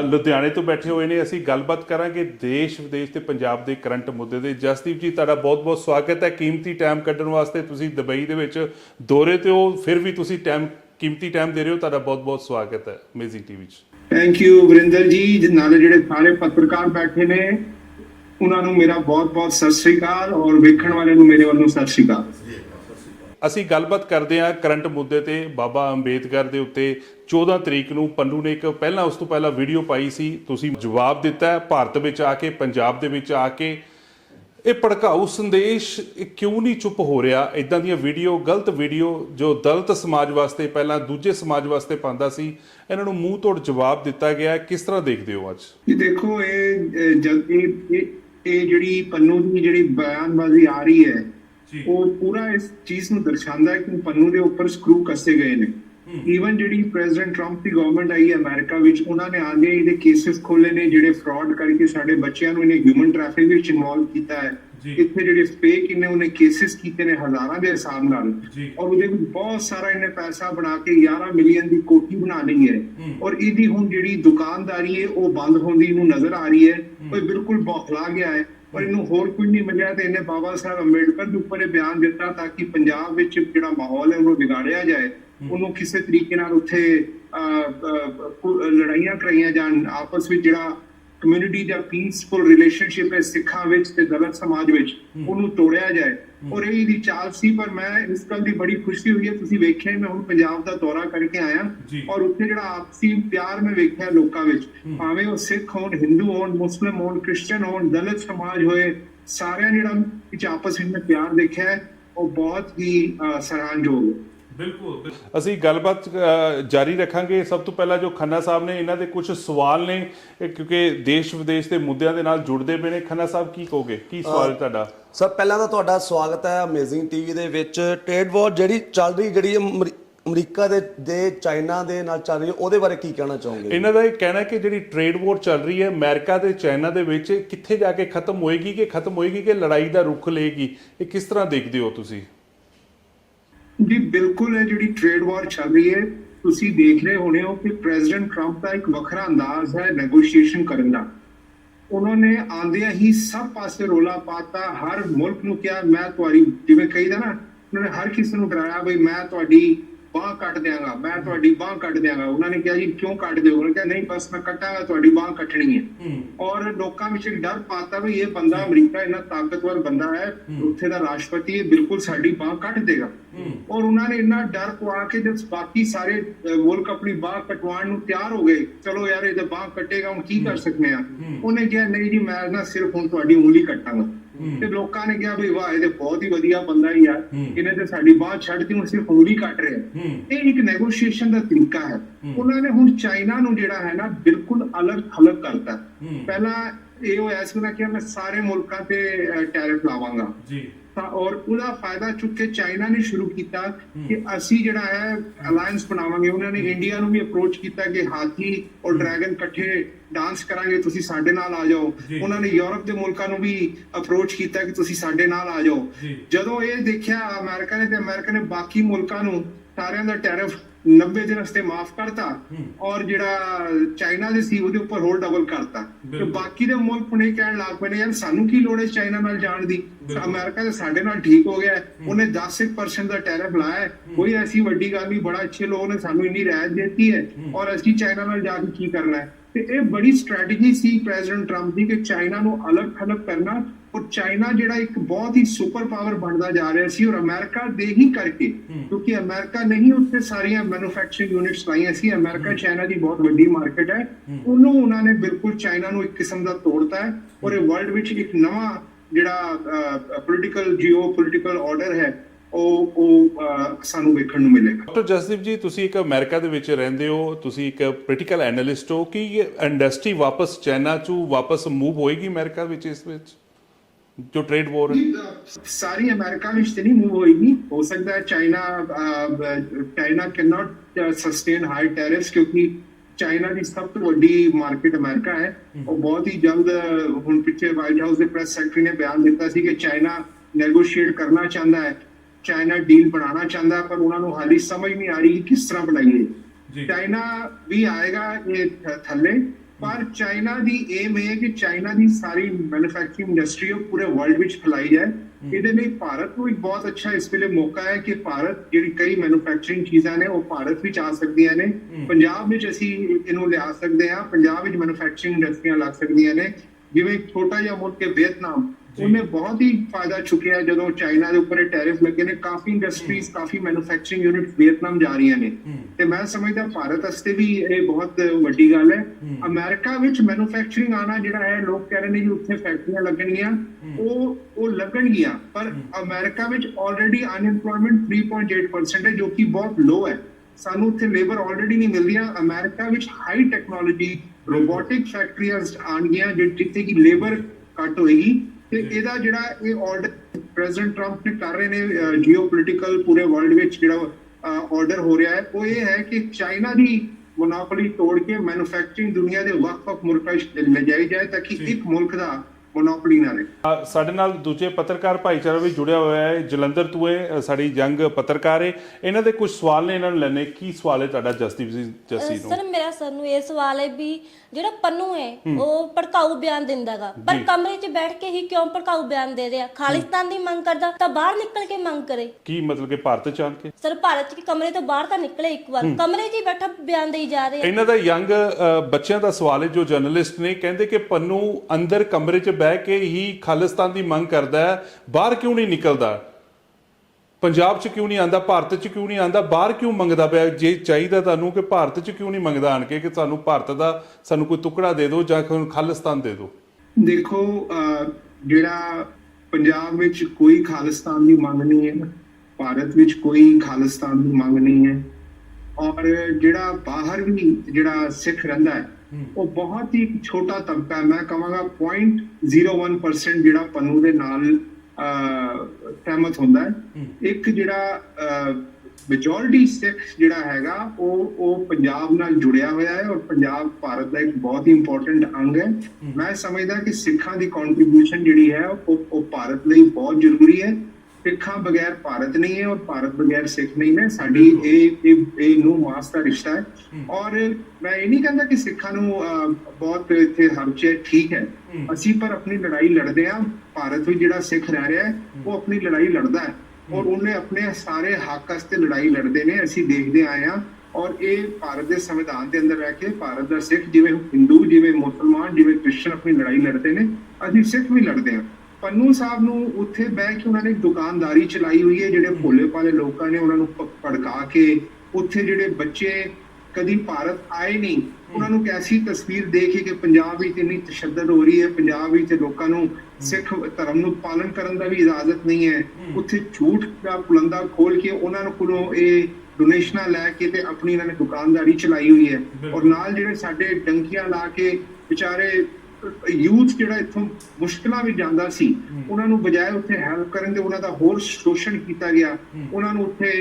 ਲੁਧਿਆਣੇ ਤੋਂ ਬੈਠੇ ਹੋਏ ਨੇ। ਅਸੀਂ ਗੱਲਬਾਤ ਕਰਾਂਗੇ ਦੇਸ਼ ਵਿਦੇਸ਼ ਤੇ ਪੰਜਾਬ ਦੇ ਕਰੰਟ ਮੁੱਦੇ ਦੇ। ਜਸਦੀਪ ਜੀ ਤੁਹਾਡਾ ਬਹੁਤ-ਬਹੁਤ ਸਵਾਗਤ ਹੈ। ਕੀਮਤੀ ਟਾਈਮ ਕੱਢਣ ਵਾਸਤੇ ਤੁਸੀਂ ਦੁਬਈ ਦੇ ਵਿੱਚ ਦੌਰੇ ਤੇ ਹੋ ਫਿਰ ਵੀ ਤੁਸੀਂ ਟਾਈਮ ਕੀਮਤੀ ਟਾਈਮ ਦੇ ਰਹੇ ਹੋ। ਤੁਹਾਡਾ ਬਹੁਤ-ਬਹੁਤ ਸਵਾਗਤ ਹੈ ਅਮੇਜ਼ਿੰਗ ਟੀਵੀ 'ਚ। ਥੈਂਕ ਯੂ ਵਰਿੰਦਰ ਜੀ ਨਾਲੇ ਜਿਹੜੇ ਸਾਰੇ ਪੱਤਰਕਾਰ ਬੈਠੇ ਨੇ ਉਹਨਾਂ ਨੂੰ ਮੇਰਾ ਬਹੁਤ-ਬਹੁਤ ਸਤਿ ਸ੍ਰੀ ਅਕਾਲ ਔਰ ਵੇਖਣ ਵਾਲਿਆਂ ਨੂੰ ਮੇਰੇ ਵੱਲੋਂ ਸਤਿ ਸ੍ਰੀ ਅਕਾਲ। ਅਸੀਂ ਗੱਲਬਾਤ ਕਰਦੇ ਹਾਂ ਕਰੰਟ ਮੁੱਦੇ ਤੇ। ਬਾਬਾ ਅੰਬੇਦਕਰ ਦੇ ਉੱਤੇ 14 ਤਰੀਕ ਨੂੰ ਪੰਨੂ ਨੇ ਇੱਕ ਪਹਿਲਾਂ ਉਸ ਤੋਂ ਪਹਿਲਾਂ ਵੀਡੀਓ ਪਾਈ ਸੀ। ਤੁਸੀਂ ਜਵਾਬ ਦਿੱਤਾ ਭਾਰਤ ਵਿੱਚ ਆ ਕੇ ਪੰਜਾਬ ਦੇ ਵਿੱਚ ਆ ਕੇ। ਇਹ ਭੜਕਾਊ ਸੰਦੇਸ਼ ਇਹ ਕਿਉਂ ਨਹੀਂ ਚੁੱਪ ਹੋ ਰਿਹਾ? ਇਦਾਂ ਦੀਆਂ ਵੀਡੀਓ ਗਲਤ ਵੀਡੀਓ ਜੋ ਦਲਿਤ ਸਮਾਜ ਵਾਸਤੇ ਪਹਿਲਾਂ ਦੂਜੇ ਸਮਾਜ ਵਾਸਤੇ ਪਾਉਂਦਾ ਸੀ ਇਹਨਾਂ ਨੂੰ ਮੂੰਹ ਤੋੜ ਜਵਾਬ ਦਿੱਤਾ ਗਿਆ। ਕਿਸ ਤਰ੍ਹਾਂ ਦੇਖਦੇ ਹੋ ਅੱਜ? ਜੀ ਦੇਖੋ ਇਹ ਜਦ ਇਹ ਇਹ- ਇਹ ਜਿਹੜੀ ਪੰਨੂ ਦੀ ਜਿਹੜੀ ਬਿਆਨਬਾਜ਼ੀ ਆ ਰਹੀ ਹੈ ਉਹ ਪੂਰਾ ਇਸ ਚੀਜ਼ ਨੂੰ ਦਰਸਾਉਂਦਾ ਹੈ ਕਿ ਪੰਨੂ ਦੇ ਉੱਪਰ ਸਕਰੂ ਕੱਸੇ ਗਏ ਨੇ। ਈਵਨ ਜਿਹੜੀ ਪ੍ਰੈਜ਼ੀਡੈਂਟ ਟਰੰਪ ਦੀ ਗਵਰਨਮੈਂਟ ਆਈ ਹੈ ਅਮਰੀਕਾ ਵਿੱਚ ਉਹਨਾਂ ਨੇ ਆਂਦੇ ਇਹਦੇ ਕੇਸਿਸ ਖੋਲੇ ਨੇ ਜਿਹੜੇ ਫਰਾਡ ਕਰਕੇ ਸਾਡੇ ਬੱਚਿਆਂ ਨੂੰ ਇਹਨੇ ਹਿਊਮਨ ਟ੍ਰੈਫਿਕ ਵਿੱਚ ਇਨਵੋਲਵ ਕੀਤਾ ਹੈ। ਇੱਥੇ ਜਿਹੜੇ ਫੇਕ ਇਹਨੇ ਉਹਨੇ ਕੇਸਿਸ ਕੀਤੇ ਨੇ ਹਜ਼ਾਰਾਂ ਦੇ ਹਿਸਾਬ ਨਾਲ। ਔਰ ਉਹਦੇ ਵਿੱਚ ਬਹੁਤ ਸਾਰਾ ਇਹਨੇ ਪੈਸਾ ਬਣਾ ਕੇ 11 ਮਿਲੀਅਨ ਦੀ ਕੋਠੀ ਬਣਾ ਲਈ ਹੈ। ਔਰ ਇਹਦੀ ਹੁਣ ਜਿਹੜੀ ਦੁਕਾਨਦਾਰੀ ਹੈ ਉਹ ਬੰਦ ਹੁੰਦੀ ਨੂੰ ਨਜ਼ਰ ਆ ਰਹੀ ਹੈ। ਇਹ ਬਿਲਕੁਲ ਬੌਖਲਾ ਗਿਆ ਹੈ। ਪਰ ਇਹਨੂੰ ਹੋਰ ਕੁਝ ਨਹੀਂ ਮਿਲਿਆ ਤੇ ਇਹਨੇ ਬਾਬਾ ਸਾਹਿਬ ਅੰਬੇਡਕਰ ਦੇ ਉੱਪਰ ਇਹ ਬਿਆਨ ਦਿੱਤਾ ਤਾਂ ਕਿ ਪੰਜਾਬ ਵਿੱਚ ਜਿਹੜਾ ਮਾਹੌਲ ਹੈ ਉਹਨੂੰ ਵਿਗਾੜਿਆ ਜਾਏ। ਉਹਨੂੰ ਕਿਸੇ ਤਰੀਕੇ ਨਾਲ ਉੱਥੇ ਲੜਾਈਆਂ ਕਰਾਈਆਂ ਜਾਣ ਆਪਸ ਵਿੱਚ ਜਿਹੜਾ ਕਮਿਊਨਿਟੀ ਦਾ ਪੀਸਫੁਲ ਰਿਲੇਸ਼ਨਸ਼ਿਪ ਹੈ ਸਿੱਖਾਂ ਵਿੱਚ ਤੇ ਦਲਿਤ ਸਮਾਜ ਵਿੱਚ ਉਹਨੂੰ ਤੋੜਿਆ ਜਾਏ। ਔਰ ਇਹ ਇਹਦੀ ਚਾਲ ਸੀ ਪਰ ਮੈਂ ਇਸ ਗੱਲ ਦੀ ਬੜੀ ਖੁਸ਼ੀ ਹੋਈ ਹੈ ਤੁਸੀਂ ਵੇਖਿਆ ਮੈਂ ਹੁਣ ਪੰਜਾਬ ਦਾ ਦੌਰਾ ਕਰਕੇ ਆਇਆ। ਔਰ ਉੱਥੇ ਜਿਹੜਾ ਆਪਸੀ ਪਿਆਰ ਮੈਂ ਵੇਖਿਆ ਲੋਕਾਂ ਵਿੱਚ ਭਾਵੇਂ ਉਹ ਸਿੱਖ ਹੋਣ ਹਿੰਦੂ ਹੋਣ ਮੁਸਲਿਮ ਹੋਣ ਕ੍ਰਿਸਚੀਅਨ ਹੋਣ ਦਲਿਤ ਸਮਾਜ ਹੋਏ ਸਾਰਿਆਂ ਜਿਹੜਾ ਵਿੱਚ ਆਪਸ ਵਿੱਚ ਪਿਆਰ ਦੇਖਿਆ ਉਹ ਬਹੁਤ ਹੀ ਹੈ। ਬਿਲਕੁਲ ਅਸੀਂ ਗੱਲਬਾਤ ਜਾਰੀ ਰੱਖਾਂਗੇ। ਸਭ ਤੋਂ ਪਹਿਲਾਂ ਜੋ ਖੰਨਾ ਸਾਹਿਬ ਨੇ ਇਹਨਾਂ ਦੇ ਕੁਝ ਸਵਾਲ ਨੇ ਕਿਉਂਕਿ ਦੇਸ਼ ਵਿਦੇਸ਼ ਦੇ ਮੁੱਦਿਆਂ ਦੇ ਨਾਲ ਜੁੜਦੇ ਪਏ ਨੇ। ਖੰਨਾ ਸਾਹਿਬ ਕੀ ਕਹੋਗੇ? ਕੀ ਸਵਾਲ ਤੁਹਾਡਾ? ਸਰ ਪਹਿਲਾਂ ਤਾਂ ਤੁਹਾਡਾ ਸਵਾਗਤ ਹੈ ਅਮੇਜ਼ਿੰਗ ਟੀਵੀ ਦੇ ਵਿੱਚ। ਟ੍ਰੇਡ ਵਾਰ ਜਿਹੜੀ ਚੱਲ ਰਹੀ ਜਿਹੜੀ ਅਮਰੀ- ਅਮਰੀਕਾ ਦੇ ਦੇ ਚਾਈਨਾ ਦੇ ਨਾਲ ਚੱਲ ਰਹੀ ਹੈ ਉਹਦੇ ਬਾਰੇ ਕੀ ਕਹਿਣਾ ਚਾਹੋਗੇ? ਇਹਨਾਂ ਦਾ ਇਹ ਕਹਿਣਾ ਕਿ ਜਿਹੜੀ ਟ੍ਰੇਡ ਵਾਰ ਚੱਲ ਰਹੀ ਹੈ ਅਮਰੀਕਾ ਤੇ ਚਾਈਨਾ ਦੇ ਵਿੱਚ ਕਿੱਥੇ ਜਾ ਕੇ ਖਤਮ ਹੋਏਗੀ ਕਿ ਖਤਮ ਹੋਏਗੀ ਕਿ ਲੜਾਈ ਦਾ ਰੁਖ ਲਏਗੀ? ਇਹ ਕਿਸ ਤਰ੍ਹਾਂ ਦੇਖਦੇ ਹੋ ਤੁਸੀਂ? ਜੀ ਬਿਲਕੁਲ ਇਹ ਜਿਹੜੀ ਟ੍ਰੇਡ ਵਾਰ ਚੱਲ ਰਹੀ ਹੈ, ਤੁਸੀਂ ਦੇਖ ਰਹੇ ਹੋਣੇ ਹੋ ਕਿ ਪ੍ਰੈਜ਼ੀਡੈਂਟ ਟਰੰਪ ਦਾ ਇੱਕ ਵੱਖਰਾ ਅੰਦਾਜ਼ ਹੈ ਨੈਗੋਸ਼ੀਏਸ਼ਨ ਕਰਨ ਦਾ। ਉਹਨਾਂ ਨੇ ਆਂਦਿਆਂ ਹੀ ਸਭ ਪਾਸੇ ਰੋਲਾ ਪਾਤਾ, ਹਰ ਮੁਲਕ ਨੂੰ ਕਿਹਾ, ਮੈਂ ਤੁਹਾਡੀ, ਜਿਵੇਂ ਕਹੀਦਾ ਨਾ, ਉਹਨਾਂ ਨੇ ਹਰ ਕਿਸੇ ਨੂੰ ਡਰਾਇਆ, ਬਈ ਮੈਂ ਤੁਹਾਡੀ ਬਾਹ ਕੱਟ ਦਿਆਂਗਾ ਮੈਂ ਤੁਹਾਡੀ ਬਾਹ ਕੱਟ ਦਿਆਂਗਾ। ਉਹਨਾਂ ਨੇ ਕਿਹਾ ਜੀ ਕਿਉਂ ਕੱਟ ਦਿਓ? ਉਹਨਾਂ ਕਿਹਾ ਨਹੀਂ ਬਸ ਮੈਂ ਕੱਟਾਂਗਾ ਤੁਹਾਡੀ ਬਾਹ ਕੱਟਣੀ ਹੈ। ਔਰ ਲੋਕਾਂ ਵਿੱਚ ਡਰ ਪਾਤਾ ਵੀ ਇਹ ਬੰਦਾ ਅਮਰੀਕਾ ਇੰਨਾ ਤਾਕਤਵਰ ਬੰਦਾ ਹੈ ਉੱਥੇ ਦਾ ਰਾਸ਼ਟਰਪਤੀ ਹੈ ਬਿਲਕੁਲ ਸਾਡੀ ਬਾਹ ਕੱਟ ਦੇਗਾ। ਔਰ ਉਹਨਾਂ ਨੇ ਇੰਨਾ ਡਰ ਪਵਾ ਕੇ ਜਦ ਬਾਕੀ ਸਾਰੇ ਮੁਲਕ ਆਪਣੀ ਬਾਹ ਕਟਵਾਉਣ ਨੂੰ ਤਿਆਰ ਹੋ ਗਏ ਚਲੋ ਯਾਰ ਇਹ ਤਾਂ ਬਾਹ ਕੱਟੇਗਾ ਹੁਣ ਕੀ ਕਰ ਸਕਦੇ ਆ ਉਹਨੇ ਕਿਹਾ ਨਹੀਂ ਜੀ ਮੈਂ ਨਾ ਸਿਰਫ ਹੁਣ ਤੁਹਾਡੀ ਉਂਗਲੀ ਕੱਟਾਂਗਾ। ਤੇ ਲੋਕਾਂ ਨੇ ਕਿਹਾ ਵੀ ਵਾਹ ਇਹ ਤੇ ਬਹੁਤ ਹੀ ਵਧੀਆ ਬੰਦਾ ਹੀ ਯਾਰ ਇਹਨੇ ਤੇ ਸਾਡੀ ਬਾਹ ਛੱਡਤੀ ਹੁਣ ਸਿਰਫ ਉਂਗਲੀ ਕੱਟ ਰਿਹਾ ਇਹ ਇੱਕ ਨੈਗੋਸ਼ੀਏਸ਼ਨ ਦਾ ਤਰੀਕਾ ਹੈ। ਉਹਨਾਂ ਨੇ ਹੁਣ ਚਾਈਨਾ ਨੂੰ ਜਿਹੜਾ ਹੈ ਨਾ ਬਿਲਕੁਲ ਅਲੱਗ ਥਲਗ ਕਰਤਾ ਪਹਿਲਾਂ ਇਹ ਹੋਇਆ ਸੀ ਉਹਨਾਂ ਕਿਹਾ ਮੈਂ ਸਾਰੇ ਮੁਲਕਾਂ ਤੇ ਟੈਰਿਫ ਲਾਵਾਂਗਾ। ਜੀ। ਤਾਂ ਔਰ ਉਹਦਾ ਫਾਇਦਾ ਚੁੱਕ ਕੇ ਚਾਈਨਾ ਨੇ ਸ਼ੁਰੂ ਕੀਤਾ ਕਿ ਅਸੀਂ ਜਿਹੜਾ ਹੈ ਅਲਾਈਅੰਸ ਬਣਾਵਾਂਗੇ। ਉਹਨਾਂ ਨੇ ਇੰਡੀਆ ਨੂੰ ਵੀ ਅਪਰੋਚ ਕੀਤਾ ਕਿ ਹਾਥੀ ਔਰ ਡਰੈਗਨ ਇਕੱਠੇ ਡਾਂਸ ਕਰਾਂਗੇ ਤੁਸੀਂ ਸਾਡੇ ਨਾਲ ਆ ਜਾਓ। ਉਹਨਾਂ ਨੇ ਯੂਰਪ ਦੇ ਮੁਲਕਾਂ ਨੂੰ ਵੀ ਅਪਰੋਚ ਕੀਤਾ ਕਿ ਤੁਸੀਂ ਸਾਡੇ ਨਾਲ ਆ ਜਾਓ। ਜਦੋਂ ਇਹ ਦੇਖਿਆ ਅਮਰੀਕਾ ਨੇ ਤੇ ਅਮਰੀਕਾ ਨੇ ਬਾਕੀ ਮੁਲਕਾਂ ਨੂੰ ਸਾਰਿਆਂ ਦਾ ਟੈਰਿਫ 90 ਦਿਨ ਵਾਸਤੇ ਮਾਫ ਕਰਤਾ ਔਰ ਜਿਹੜਾ ਚਾਈਨਾ ਦੇ ਸੀ ਉਹਦੇ ਉੱਪਰ ਹੋਰ ਡਬਲ ਕਰਤਾ ਤੇ। ਬਾਕੀ ਦੇ ਮੁਲਕ ਇਹ ਕਹਿਣ ਲੱਗ ਪਏ ਨੇ ਯਾਰ ਸਾਨੂੰ ਕੀ ਲੋੜ ਹੈ ਚਾਈਨਾ ਨਾਲ ਜਾਣ ਦੀ। ਅਮਰੀਕਾ ਤੇ ਸਾਡੇ ਨਾਲ ਠੀਕ ਹੋ ਗਿਆ। ਉਹਨੇ 10% ਦਾ ਟੈਰਿਫ ਲਾਇਆ। ਕੋਈ ਐਸੀ ਵੱਡੀ ਗੱਲ ਨਹੀਂ ਬੜਾ ਅੱਛੇ ਲੋਕ ਨੇ ਸਾਨੂੰ ਇੰਨੀ ਰਿਆਇਤ ਦਿੱਤੀ ਹੈ ਔਰ ਅਸੀਂ ਚਾਈਨਾ ਨਾਲ ਜਾ ਕੇ ਕੀ ਕਰਨਾ ਹੈ ਤੇ ਇਹ ਬੜੀ ਸਟ੍ਰੈਟਜੀ ਸੀ ਪ੍ਰੈਜ਼ੀਡੈਂਟ ਟਰੰਪ ਦੀ ਕਿ ਚਾਈਨਾ ਨੂੰ ਅਲੱਗ-ਥਲੱਗ ਕਰਨਾ ਔਰ ਚਾਈਨਾ ਜਿਹੜਾ ਇੱਕ ਬਹੁਤ ਹੀ ਸੁਪਰ ਪਾਵਰ ਬਣਦਾ ਜਾ ਰਿਹਾ ਸੀ ਔਰ ਅਮਰੀਕਾ ਦੇ ਹੀ ਕਰਕੇ ਕਿਉਂਕਿ ਅਮਰੀਕਾ ਨਹੀਂ ਉੱਥੇ ਸਾਰੀਆਂ ਮੈਨੂਫੈਕਚਰਿੰਗ ਯੂਨਿਟਸ ਲਾਈਆਂ ਸੀ ਅਮਰੀਕਾ ਚਾਈਨਾ ਦੀ ਬਹੁਤ ਵੱਡੀ ਮਾਰਕੀਟ ਹੈ। ਉਹਨੂੰ ਉਹਨਾਂ ਨੇ ਬਿਲਕੁਲ ਚਾਈਨਾ ਨੂੰ ਇੱਕ ਕਿਸਮ ਦਾ ਤੋੜਤਾ ਹੈ ਔਰ ਇਹ ਵਰਲਡ ਵਿੱਚ ਇੱਕ ਨਵਾਂ ਜਿਹੜਾ ਪੋਲਿਟੀਕਲ ਜੀਓ ਪੋਲਿਟੀਕਲ ਆਰਡਰ ਹੈ ਉਹ ਉਹ ਸਾਨੂੰ ਵੇਖਣ ਨੂੰ ਮਿਲੇਗਾ। ਡਾਕਟਰ ਜਸਦੀਪ ਜੀ ਤੁਸੀਂ ਇੱਕ ਅਮਰੀਕਾ ਦੇ ਵਿੱਚ ਰਹਿੰਦੇ ਹੋ ਤੁਸੀਂ ਇੱਕ ਪੋਲੀਟੀਕਲ ਐਨਾਲਿਸਟ ਹੋ ਕਿ ਇੰਡਸਟਰੀ ਵਾਪਸ ਚਾਈਨਾ ਚ ਵਾਪਸ ਮੂਵ ਹੋਏਗੀ ਅਮਰੀਕਾ ਵਿੱਚ ਇਸ ਵਿੱਚ? ਜੋ ਟ੍ਰੇਡ ਵਾਰ ਸਾਰੀ ਅਮਰੀਕਾ ਵਿੱਚ ਤੇ ਨਹੀਂ ਮੂਵ ਹੋਏਗੀ ਹੋ ਸਕਦਾ ਹੈ China China can not sustain high tariffs ਕਿਉਂਕਿ ਚਾਈਨਾ ਦੀ ਸਭ ਤੋਂ ਵੱਡੀ ਮਾਰਕੀਟ ਅਮਰੀਕਾ ਹੈ ਉਹ ਬਹੁਤ ਹੀ ਜਲਦ ਹੁਣ ਪਿੱਛੇ ਵਾਈਟ ਹਾਊਸ ਦੇ ਪ੍ਰੈਸ ਸੈਕਟਰੀ ਨੇ ਬਿਆਨ ਦਿੱਤਾ ਸੀ ਕਿ ਚਾਈਨਾ ਨੈਗੋਸ਼ੀਏਟ ਕਰਨਾ ਚਾਹੁੰਦਾ ਹੈ ਚਾਈਨਾ ਡੀਲ ਬਣਾਉਣਾ ਚਾਹੁੰਦਾ ਹੈ, ਪਰ ਉਹਨਾਂ ਨੂੰ ਹਾਲੀ ਸਮਝ ਨਹੀਂ ਆ ਰਹੀ ਕਿ ਕਿਸ ਤਰ੍ਹਾਂ ਬਣਾਈਏ। ਚਾਈਨਾ ਵੀ ਆਏਗਾ ਇਹ ਥੱਲੇ ਪਰ ਚਾਈਨਾ ਦੀ ਏਮ ਹੈ ਕਿ ਚਾਈਨਾ ਦੀ ਸਾਰੀ ਮੈਨੂਫੈਕਚਰਿੰਗ ਇੰਡਸਟਰੀ ਉਹ ਪੂਰੇ ਵਰਲਡ ਵਿੱਚ ਫੈਲਾਈ ਜਾਏ। ਇਹਦੇ ਲਈ ਭਾਰਤ ਨੂੰ ਇੱਕ ਬਹੁਤ ਅੱਛਾ ਇਸ ਵੇਲੇ ਮੌਕਾ ਹੈ ਕਿ ਭਾਰਤ ਜਿਹੜੀ ਕਈ ਮੈਨੂਫੈਕਚਰਿੰਗ ਚੀਜ਼ਾਂ ਨੇ ਉਹ ਭਾਰਤ ਵਿੱਚ ਆ ਸਕਦੀਆਂ ਨੇ। ਪੰਜਾਬ ਵਿੱਚ ਅਸੀਂ ਇਹਨੂੰ ਲਿਆ ਸਕਦੇ ਹਾਂ। ਪੰਜਾਬ ਵਿੱਚ ਮੈਨੂਫੈਕਚਰਿੰਗ ਇੰਡਸਟਰੀਆਂ ਲੱਗ ਸਕਦੀਆਂ ਨੇ। ਜਿਵੇਂ ਛੋਟਾ ਜਿਹਾ ਮੁਲਕ ਹੈ ਵੀਅਤਨਾਮ। ਉਹਨੇ ਬਹੁਤ ਹੀ ਫਾਇਦਾ ਚੁੱਕਿਆ ਜਦੋਂ ਚਾਈਨਾ ਦੇ ਉੱਪਰ ਟੈਰਿਫ ਲੱਗੇ ਨੇ। ਕਾਫੀ ਇੰਡਸਟਰੀਜ਼ ਕਾਫੀ ਮੈਨੂਫੈਕਚਰਿੰਗ ਯੂਨਿਟ ਵੀਅਤਨਾਮ ਜਾ ਰਹੀਆਂ ਨੇ। ਤੇ ਮੈਂ ਸਮਝਦਾ ਭਾਰਤ ਵਾਸਤੇ ਵੀ ਇਹ ਬਹੁਤ ਵੱਡੀ ਗੱਲ ਹੈ। ਅਮਰੀਕਾ ਵਿੱਚ ਮੈਨੂਫੈਕਚਰਿੰਗ ਆਣਾ ਜਿਹੜਾ ਹੈ ਲੋਕ ਕਹਿ ਰਹੇ ਨੇ ਜੀ ਉੱਥੇ ਫੈਕਟਰੀਆਂ ਲੱਗਣਗੀਆਂ। ਉਹ ਉਹ ਲੱਗਣਗੀਆਂ। ਪਰ ਅਮਰੀਕਾ ਵਿੱਚ ਆਲਰੇਡੀ ਅਨਇੰਪਲੋਇਮੈਂਟ 3.8% ਹੈ ਜੋ ਕਿ ਬਹੁਤ ਲੋ ਹੈ। ਸਾਨੂੰ ਉੱਥੇ ਲੇਬਰ ਆਲਰੇਡੀ ਨਹੀਂ ਮਿਲਦੀਆਂ। ਅਮਰੀਕਾ ਵਿੱਚ ਹਾਈ ਟੈਕਨੋਲੋਜੀ ਰੋਬੋਟਿਕ ਫੈਕਟਰੀਆਂ ਆਣਗੀਆਂ ਜਿੱਥੇ ਕਿ ਲੇਬਰ ਘੱਟ ਹੋਏਗੀ। ਤੇ ਇਹਦਾ ਜਿਹੜਾ ਇਹ ਆਰਡਰ ਪ੍ਰੈਜ਼ੀਡੈਂਟ ਟਰੰਪ ਨੇ ਕਰ ਰਹੇ ਨੇ ਜੀਓਪੋਲਿਟੀਕਲ ਪੂਰੇ ਵਰਲਡ ਵਿੱਚ ਜਿਹੜਾ ਆਰਡਰ ਹੋ ਰਿਹਾ ਹੈ ਉਹ ਇਹ ਹੈ ਕਿ ਚਾਈਨਾ ਦੀ ਮੋਨੋਪੋਲੀ ਤੋੜ ਕੇ ਮੈਨੂਫੈਕਚਰਿੰਗ ਦੁਨੀਆ ਦੇ ਵੱਖ-ਵੱਖ ਮੁਲਕਾਂ ਵਿੱਚ ਲਿਜਾਈ ਜਾਏ ਤਾਂ ਕਿ ਇੱਕ ਮੁਲਕ ਦਾ ਮੋਨੋਪੋਲੀ ਨਾਲ ਹੈ ਅ, ਸਾਡੇ ਨਾਲ ਦੂਜੇ ਪੱਤਰਕਾਰ ਭਾਈਚਾਰਾ ਵੀ ਜੁੜਿਆ ਹੋਇਆ ਹੈ ਜਲੰਧਰ ਤੋਂ ਅ, ਸਾਡੀ ਜੰਗ ਪੱਤਰਕਾਰ ਹੈ। ਇਹਨਾਂ ਦੇ ਕੁਝ ਸਵਾਲ ਨੇ ਇਹਨਾਂ ਨੂੰ ਲੈਣੇ ਕੀ ਸਵਾਲ ਹੈ ਤੁਹਾਡਾ ਜਸਦੀਪ ਜੱਸੀ ਨੂੰ? ਸਰ ਮੇਰਾ ਸਰ ਨੂੰ ਇਹ ਸਵਾਲ ਹੈ ਵੀ ਜਿਹੜਾ ਪੰਨੂ ਹੈ ਉਹ ਭੜਕਾਊ ਬਿਆਨ ਦਿੰਦਾਗਾ। ਪਰ ਕਮਰੇ 'ਚ ਬੈਠ ਕੇ ਹੀ ਕਿਉਂ ਭੜਕਾਊ ਬਿਆਨ ਦੇ ਰਿਹਾ? ਖਾਲਿਸਤਾਨ ਦੀ ਮੰਗ ਕਰਦਾ ਤਾਂ ਬਾਹਰ ਨਿਕਲ ਕੇ ਮੰਗ ਕਰੇ। ਕੀ ਮਤਲਬ ਕਿ ਭਾਰਤ ਚ ਆਣ ਕੇ? ਸਰ ਭਾਰਤ 'ਚ ਕਮਰੇ ਤੋਂ ਬਾਹਰ ਤਾਂ ਨਿਕਲੇ ਇੱਕ ਵਾਰ। ਕਮਰੇ 'ਚ ਹੀ ਬੈਠਾ ਬਿਆਨ ਦੇਈ ਜਾ ਰਿਹਾ। ਇਹਨਾਂ ਦਾ ਯੰਗ ਬੱਚਿਆਂ ਦਾ ਸਵਾਲ ਹੈ ਜੋ ਜਰਨਲਿਸਟ ਨੇ। ਕਹਿੰਦੇ ਕਿ ਪੰਨੂ ਅੰਦਰ ਕਮਰੇ 'ਚ ਬਹਿ ਕੇ ਹੀ ਖਾਲਿਸਤਾਨ ਦੀ ਮੰਗ ਕਰਦਾ ਹੈ ਬਾਹਰ ਕਿਉਂ ਨਹੀਂ ਨਿਕਲਦਾ? ਪੰਜਾਬ 'ਚ ਕਿਉਂ ਨਹੀਂ ਆਂਦਾ ਭਾਰਤ 'ਚ ਕਿਉਂ ਨਹੀਂ ਆਂਦਾ ਬਾਹਰ ਕਿਉਂ ਮੰਗਦਾ ਪਿਆ? ਜੇ ਚਾਹੀਦਾ ਤੁਹਾਨੂੰ ਕਿ ਭਾਰਤ 'ਚ ਕਿਉਂ ਨਹੀਂ ਮੰਗਦਾ ਆਣ ਕੇ ਕਿ ਸਾਨੂੰ ਭਾਰਤ ਦਾ ਸਾਨੂੰ ਕੋਈ ਟੁਕੜਾ ਦੇ ਦਿਓ ਜਾਂ ਕੋਈ ਖਾਲਿਸਤਾਨ ਦੇ ਦਿਓ? ਦੇਖੋ ਜਿਹੜਾ ਪੰਜਾਬ ਵਿੱਚ ਕੋਈ ਖਾਲਿਸਤਾਨ ਦੀ ਮੰਗ ਨਹੀਂ ਹੈ ਭਾਰਤ ਵਿੱਚ ਕੋਈ ਖਾਲਿਸਤਾਨ ਦੀ ਮੰਗ ਨਹੀਂ ਹੈ ਔਰ ਜਿਹੜਾ ਬਾਹਰ ਵੀ ਜਿਹੜਾ ਸਿੱਖ ਰਹਿੰਦਾ ਹੈ ਉਹ ਬਹੁਤ ਹੀ ਛੋਟਾ ਤਬਕਾ ਮੈਂ ਕਹਾਂਗਾ 0.01% ਜਿਹੜਾ ਪੰਨੂ ਦੇ ਨਾਲ ਸਹਿਮਤ ਹੁੰਦਾ ਹੈ। ਇੱਕ ਜਿਹੜਾ ਮੈਜੋਰਿਟੀ ਸਿੱਖ ਜਿਹੜਾ ਹੈਗਾ ਉਹ ਉਹ ਪੰਜਾਬ ਨਾਲ ਜੁੜਿਆ ਹੋਇਆ ਹੈ ਔਰ ਪੰਜਾਬ ਭਾਰਤ ਦਾ ਇੱਕ ਬਹੁਤ ਹੀ ਇੰਪੋਰਟੈਂਟ ਅੰਗ ਹੈ। ਮੈਂ ਸਮਝਦਾ ਕਿ ਸਿੱਖਾਂ ਦੀ ਕੰਟਰੀਬਿਊਸ਼ਨ ਜਿਹੜੀ ਹੈ ਉਹ ਉਹ ਭਾਰਤ ਲਈ ਬਹੁਤ ਜ਼ਰੂਰੀ ਹੈ। ਸਿੱਖਾਂ ਬਗੈਰ ਭਾਰਤ ਨਹੀਂ ਹੈ ਔਰ ਭਾਰਤ ਬਗੈਰ ਸਿੱਖ ਨਹੀਂ ਹੈ। ਸਾਡੀ ਇਹ ਇਹ ਇਹ ਨੂੰ ਮਾਸ ਦਾ ਰਿਸ਼ਤਾ ਹੈ। ਔਰ ਮੈਂ ਇਹ ਨਹੀਂ ਕਹਿੰਦਾ ਕਿ ਸਿੱਖਾਂ ਨੂੰ ਬਹੁਤ ਇੱਥੇ ਹਰਚੇ ਠੀਕ ਹੈ। ਅਸੀਂ ਪਰ ਆਪਣੀ ਲੜਾਈ ਲੜਦੇ ਹਾਂ। ਭਾਰਤ ਵਿੱਚ ਜਿਹੜਾ ਸਿੱਖ ਰਹਿ ਰਿਹਾ ਹੈ ਉਹ ਆਪਣੀ ਲੜਾਈ ਲੜਦਾ ਹੈ। ਔਰ ਉਹਨੇ ਆਪਣੇ ਸਾਰੇ ਹੱਕ ਵਾਸਤੇ ਲੜਾਈ ਲੜਦੇ ਨੇ। ਅਸੀਂ ਦੇਖਦੇ ਆਏ ਹਾਂ। ਔਰ ਇਹ ਭਾਰਤ ਦੇ ਸੰਵਿਧਾਨ ਦੇ ਅੰਦਰ ਰਹਿ ਕੇ ਭਾਰਤ ਦਾ ਸਿੱਖ ਜਿਵੇਂ ਹਿੰਦੂ ਜਿਵੇਂ ਮੁਸਲਮਾਨ ਜਿਵੇਂ ਕ੍ਰਿਸਚਨ ਆਪਣੀ ਲੜਾਈ ਲੜਦੇ ਨੇ ਅਸੀਂ ਸਿੱਖ ਵੀ ਲੜਦੇ ਹਾਂ। ਪੰਨੂ ਸਾਹਿਬ ਨੂੰ ਉੱਥੇ ਬਹਿ ਕੇ ਉਹਨਾਂ ਨੇ ਦੁਕਾਨਦਾਰੀ ਚਲਾਈ ਹੋਈ ਹੈ ਜਿਹੜੇ ਭੋਲੇ ਭਾਲੇ ਲੋਕਾਂ ਨੇ ਉਹਨਾਂ ਨੂੰ ਭੜਕਾ ਕੇ ਉੱਥੇ ਜਿਹੜੇ ਬੱਚੇ ਕਦੀ ਭਾਰਤ ਆਏ ਨਹੀਂ ਉਹਨਾਂ ਨੂੰ ਕੈਸੀ ਤਸਵੀਰ ਦੇਖੇ ਕਿ ਪੰਜਾਬ ਵਿੱਚ ਇੰਨੀ ਤਸ਼ੱਦਦ ਹੋ ਰਹੀ ਹੈ ਪੰਜਾਬ ਵਿੱਚ ਲੋਕਾਂ ਨੂੰ ਸਿੱਖ ਧਰਮ ਨੂੰ ਪਾਲਣ ਕਰਨ ਦਾ ਵੀ ਇਜਾਜ਼ਤ ਨਹੀਂ ਹੈ ਉੱਥੇ ਝੂਠ ਦਾ ਪੁਲੰਦਾ ਖੋਲ ਕੇ ਉਹਨਾਂ ਨੂੰ ਕੋਲੋਂ ਇਹ ਡੋਨੇਸ਼ਨਾਂ ਲੈ ਕੇ ਤੇ ਆਪਣੀ ਇਹਨਾਂ ਨੇ ਦੁਕਾਨਦਾਰੀ ਚਲਾਈ ਹੋਈ ਹੈ। ਔਰ ਨਾਲ ਜਿਹੜੇ ਸਾਡੇ ਡੰਕੀਆਂ ਲਾ ਕੇ ਵਿਚਾਰੇ ਯੂਥ ਜਿਹੜਾ ਇੱਥੋਂ ਮੁਸ਼ਕਲਾਂ ਵਿੱਚ ਜਾਂਦਾ ਸੀ ਉਹਨਾਂ ਨੂੰ ਬਜਾਏ ਉੱਥੇ ਹੈਲਪ ਕਰਨ ਦੇ ਉਹਨਾਂ ਦਾ ਹੋਰ ਸ਼ੋਸ਼ਣ ਕੀਤਾ ਗਿਆ। ਉਹਨਾਂ ਨੂੰ ਉੱਥੇ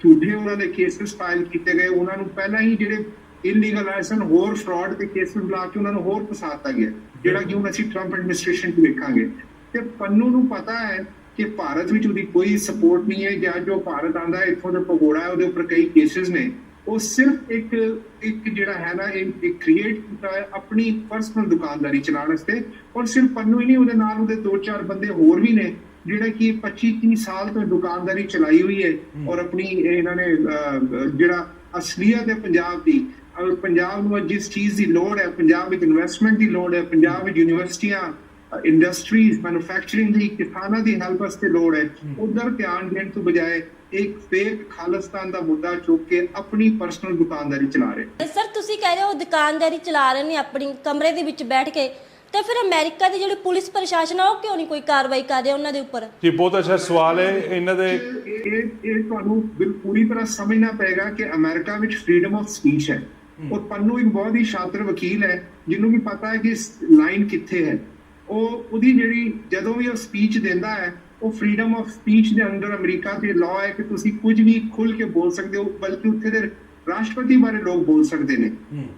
ਝੂਠੇ ਉਹਨਾਂ ਦੇ ਕੇਸਸ ਫਾਈਲ ਕੀਤੇ ਗਏ। ਉਹਨਾਂ ਨੂੰ ਪਹਿਲਾਂ ਹੀ ਜਿਹੜੇ ਇਲੀਗਲ ਲਾਇਸਨ ਹੋਰ ਫਰਾਡ ਦੇ ਕੇਸਸ ਲਾ ਕੇ ਉਹਨਾਂ ਨੂੰ ਹੋਰ ਫਸਾਤਾ ਗਿਆ ਜਿਹੜਾ ਕਿ ਹੁਣ ਅਸੀਂ ਟਰੰਪ ਐਡਮਿਨਿਸਟ੍ਰੇਸ਼ਨ 'ਚ ਵੇਖਾਂਗੇ। ਤੇ ਪੰਨੂ ਨੂੰ ਪਤਾ ਹੈ ਕਿ ਭਾਰਤ ਵਿੱਚ ਉਹਦੀ ਕੋਈ ਸਪੋਰਟ ਨਹੀਂ ਹੈ ਜਾਂ ਜੋ ਭਾਰਤ ਆਂਦਾ ਇੱਥੋਂ ਦਾ ਪਗੋੜਾ ਹੈ ਉਹਦੇ ਉੱਪਰ ਕਈ ਕੇਸਸ ਨੇ। ਉਹ ਸਿਰਫ ਇੱਕ ਇੱਕ ਜਿਹੜਾ ਹੈ ਨਾ ਇਹ ਕ੍ਰੀਏਟ ਕੀਤਾ ਹੈ ਆਪਣੀ ਪਰਸਨਲ ਦੁਕਾਨਦਾਰੀ ਚਲਾਉਣ ਵਾਸਤੇ ਔਰ ਸਿਰਫ ਪੰਨੂ ਹੀ ਨਹੀਂ ਉਹਦੇ ਨਾਲ ਉਹਦੇ ਦੋ ਚਾਰ ਬੰਦੇ ਹੋਰ ਵੀ ਨੇ ਜਿਹੜੇ ਕਿ 25 30 ਸਾਲ ਤੋਂ ਦੁਕਾਨਦਾਰੀ ਚਲਾਈ ਹੋਈ ਹੈ ਔਰ ਆਪਣੀ ਇਹ ਇਹਨਾਂ ਨੇ ਜਿਹੜਾ ਅਸਲੀਅਤ ਹੈ ਪੰਜਾਬ ਦੀ ਔਰ ਪੰਜਾਬ ਨੂੰ ਅੱਜ ਜਿਸ ਚੀਜ਼ ਦੀ ਲੋੜ ਹੈ ਪੰਜਾਬ ਵਿੱਚ ਇਨਵੈਸਟਮੈਂਟ ਦੀ ਲੋੜ ਹੈ ਪੰਜਾਬ ਵਿੱਚ ਯੂਨੀਵਰਸਿਟੀਆਂ ਇੰਡਸਟਰੀਜ਼ ਮੈਨੂਫੈਕਚਰਿੰਗ ਦੀ ਕਿਸਾਨਾਂ ਦੀ ਹੈਲਪ ਵਾਸਤੇ ਲੋੜ ਹੈ। ਉਧਰ ਧਿਆਨ ਦੇਣ ਤੋਂ ਬਜਾਏ ਇੱਕ ਫੇਕ ਖਾਲਿਸਤਾਨ ਦਾ ਮੁੱਦਾ ਚੁੱਕ ਕੇ ਆਪਣੀ ਪਰਸਨਲ ਦੁਕਾਨਦਾਰੀ ਚਲਾ ਰਹੇ ਸਰ ਤੁਸੀਂ ਕਹਿ ਰਹੇ ਹੋ ਦੁਕਾਨਦਾਰੀ ਚਲਾ ਰਹੇ ਨੇ ਆਪਣੀ ਕਮਰੇ ਦੇ ਵਿੱਚ ਬੈਠ ਕੇ। ਤੇ ਫਿਰ ਅਮਰੀਕਾ ਦੀ ਜਿਹੜੀ ਪੁਲਿਸ ਪ੍ਰਸ਼ਾਸਨ ਆ ਉਹ ਕਿਉਂ ਨਹੀਂ ਕੋਈ ਕਾਰਵਾਈ ਕਰ ਰਿਹਾ ਉਹਨਾਂ ਦੇ ਉੱਪਰ? ਜੀ ਬਹੁਤ ਅੱਛਾ ਸਵਾਲ ਹੈ। ਇਹਨਾਂ ਦੇ ਇਹ ਇਹ ਤੁਹਾਨੂੰ ਪੂਰੀ ਤਰ੍ਹਾਂ ਸਮਝਣਾ ਪਏਗਾ ਕਿ ਅਮਰੀਕਾ ਵਿੱਚ ਫ੍ਰੀडम ਆਫ ਸਪੀਚ ਹੈ। ਔਰ ਪੰਨੂ ਇੱਕ ਬਹੁਤ ਹੀ ਸ਼ਾਤਰ ਵਕੀਲ ਹੈ ਜਿਹਨੂੰ ਵੀ ਪਤਾ ਹੈ ਕਿ ਲਾਈਨ ਕਿੱਥੇ ਹੈ। ਉਹ ਉਹਦੀ ਜਿਹੜੀ ਜਦੋਂ ਵੀ ਉਹ ਸਪੀਚ ਦਿੰਦਾ ਹੈ ਉਹ ਫ੍ਰੀडम ਆਫ ਸਪੀਚ ਦੇ ਅੰਦਰ ਅਮਰੀਕਾ ਦੇ ਲਾਅ ਹੈ ਕਿ ਤੁਸੀਂ ਕੁਝ ਵੀ ਖੁੱਲ ਕੇ ਬੋਲ ਸਕਦੇ ਹੋ ਬਲਕਿ ਉੱਥੇ ਦੇ ਰਾਸ਼ਟਰਪਤੀ ਬਾਰੇ ਲੋਕ ਬੋਲ ਸਕਦੇ ਨੇ।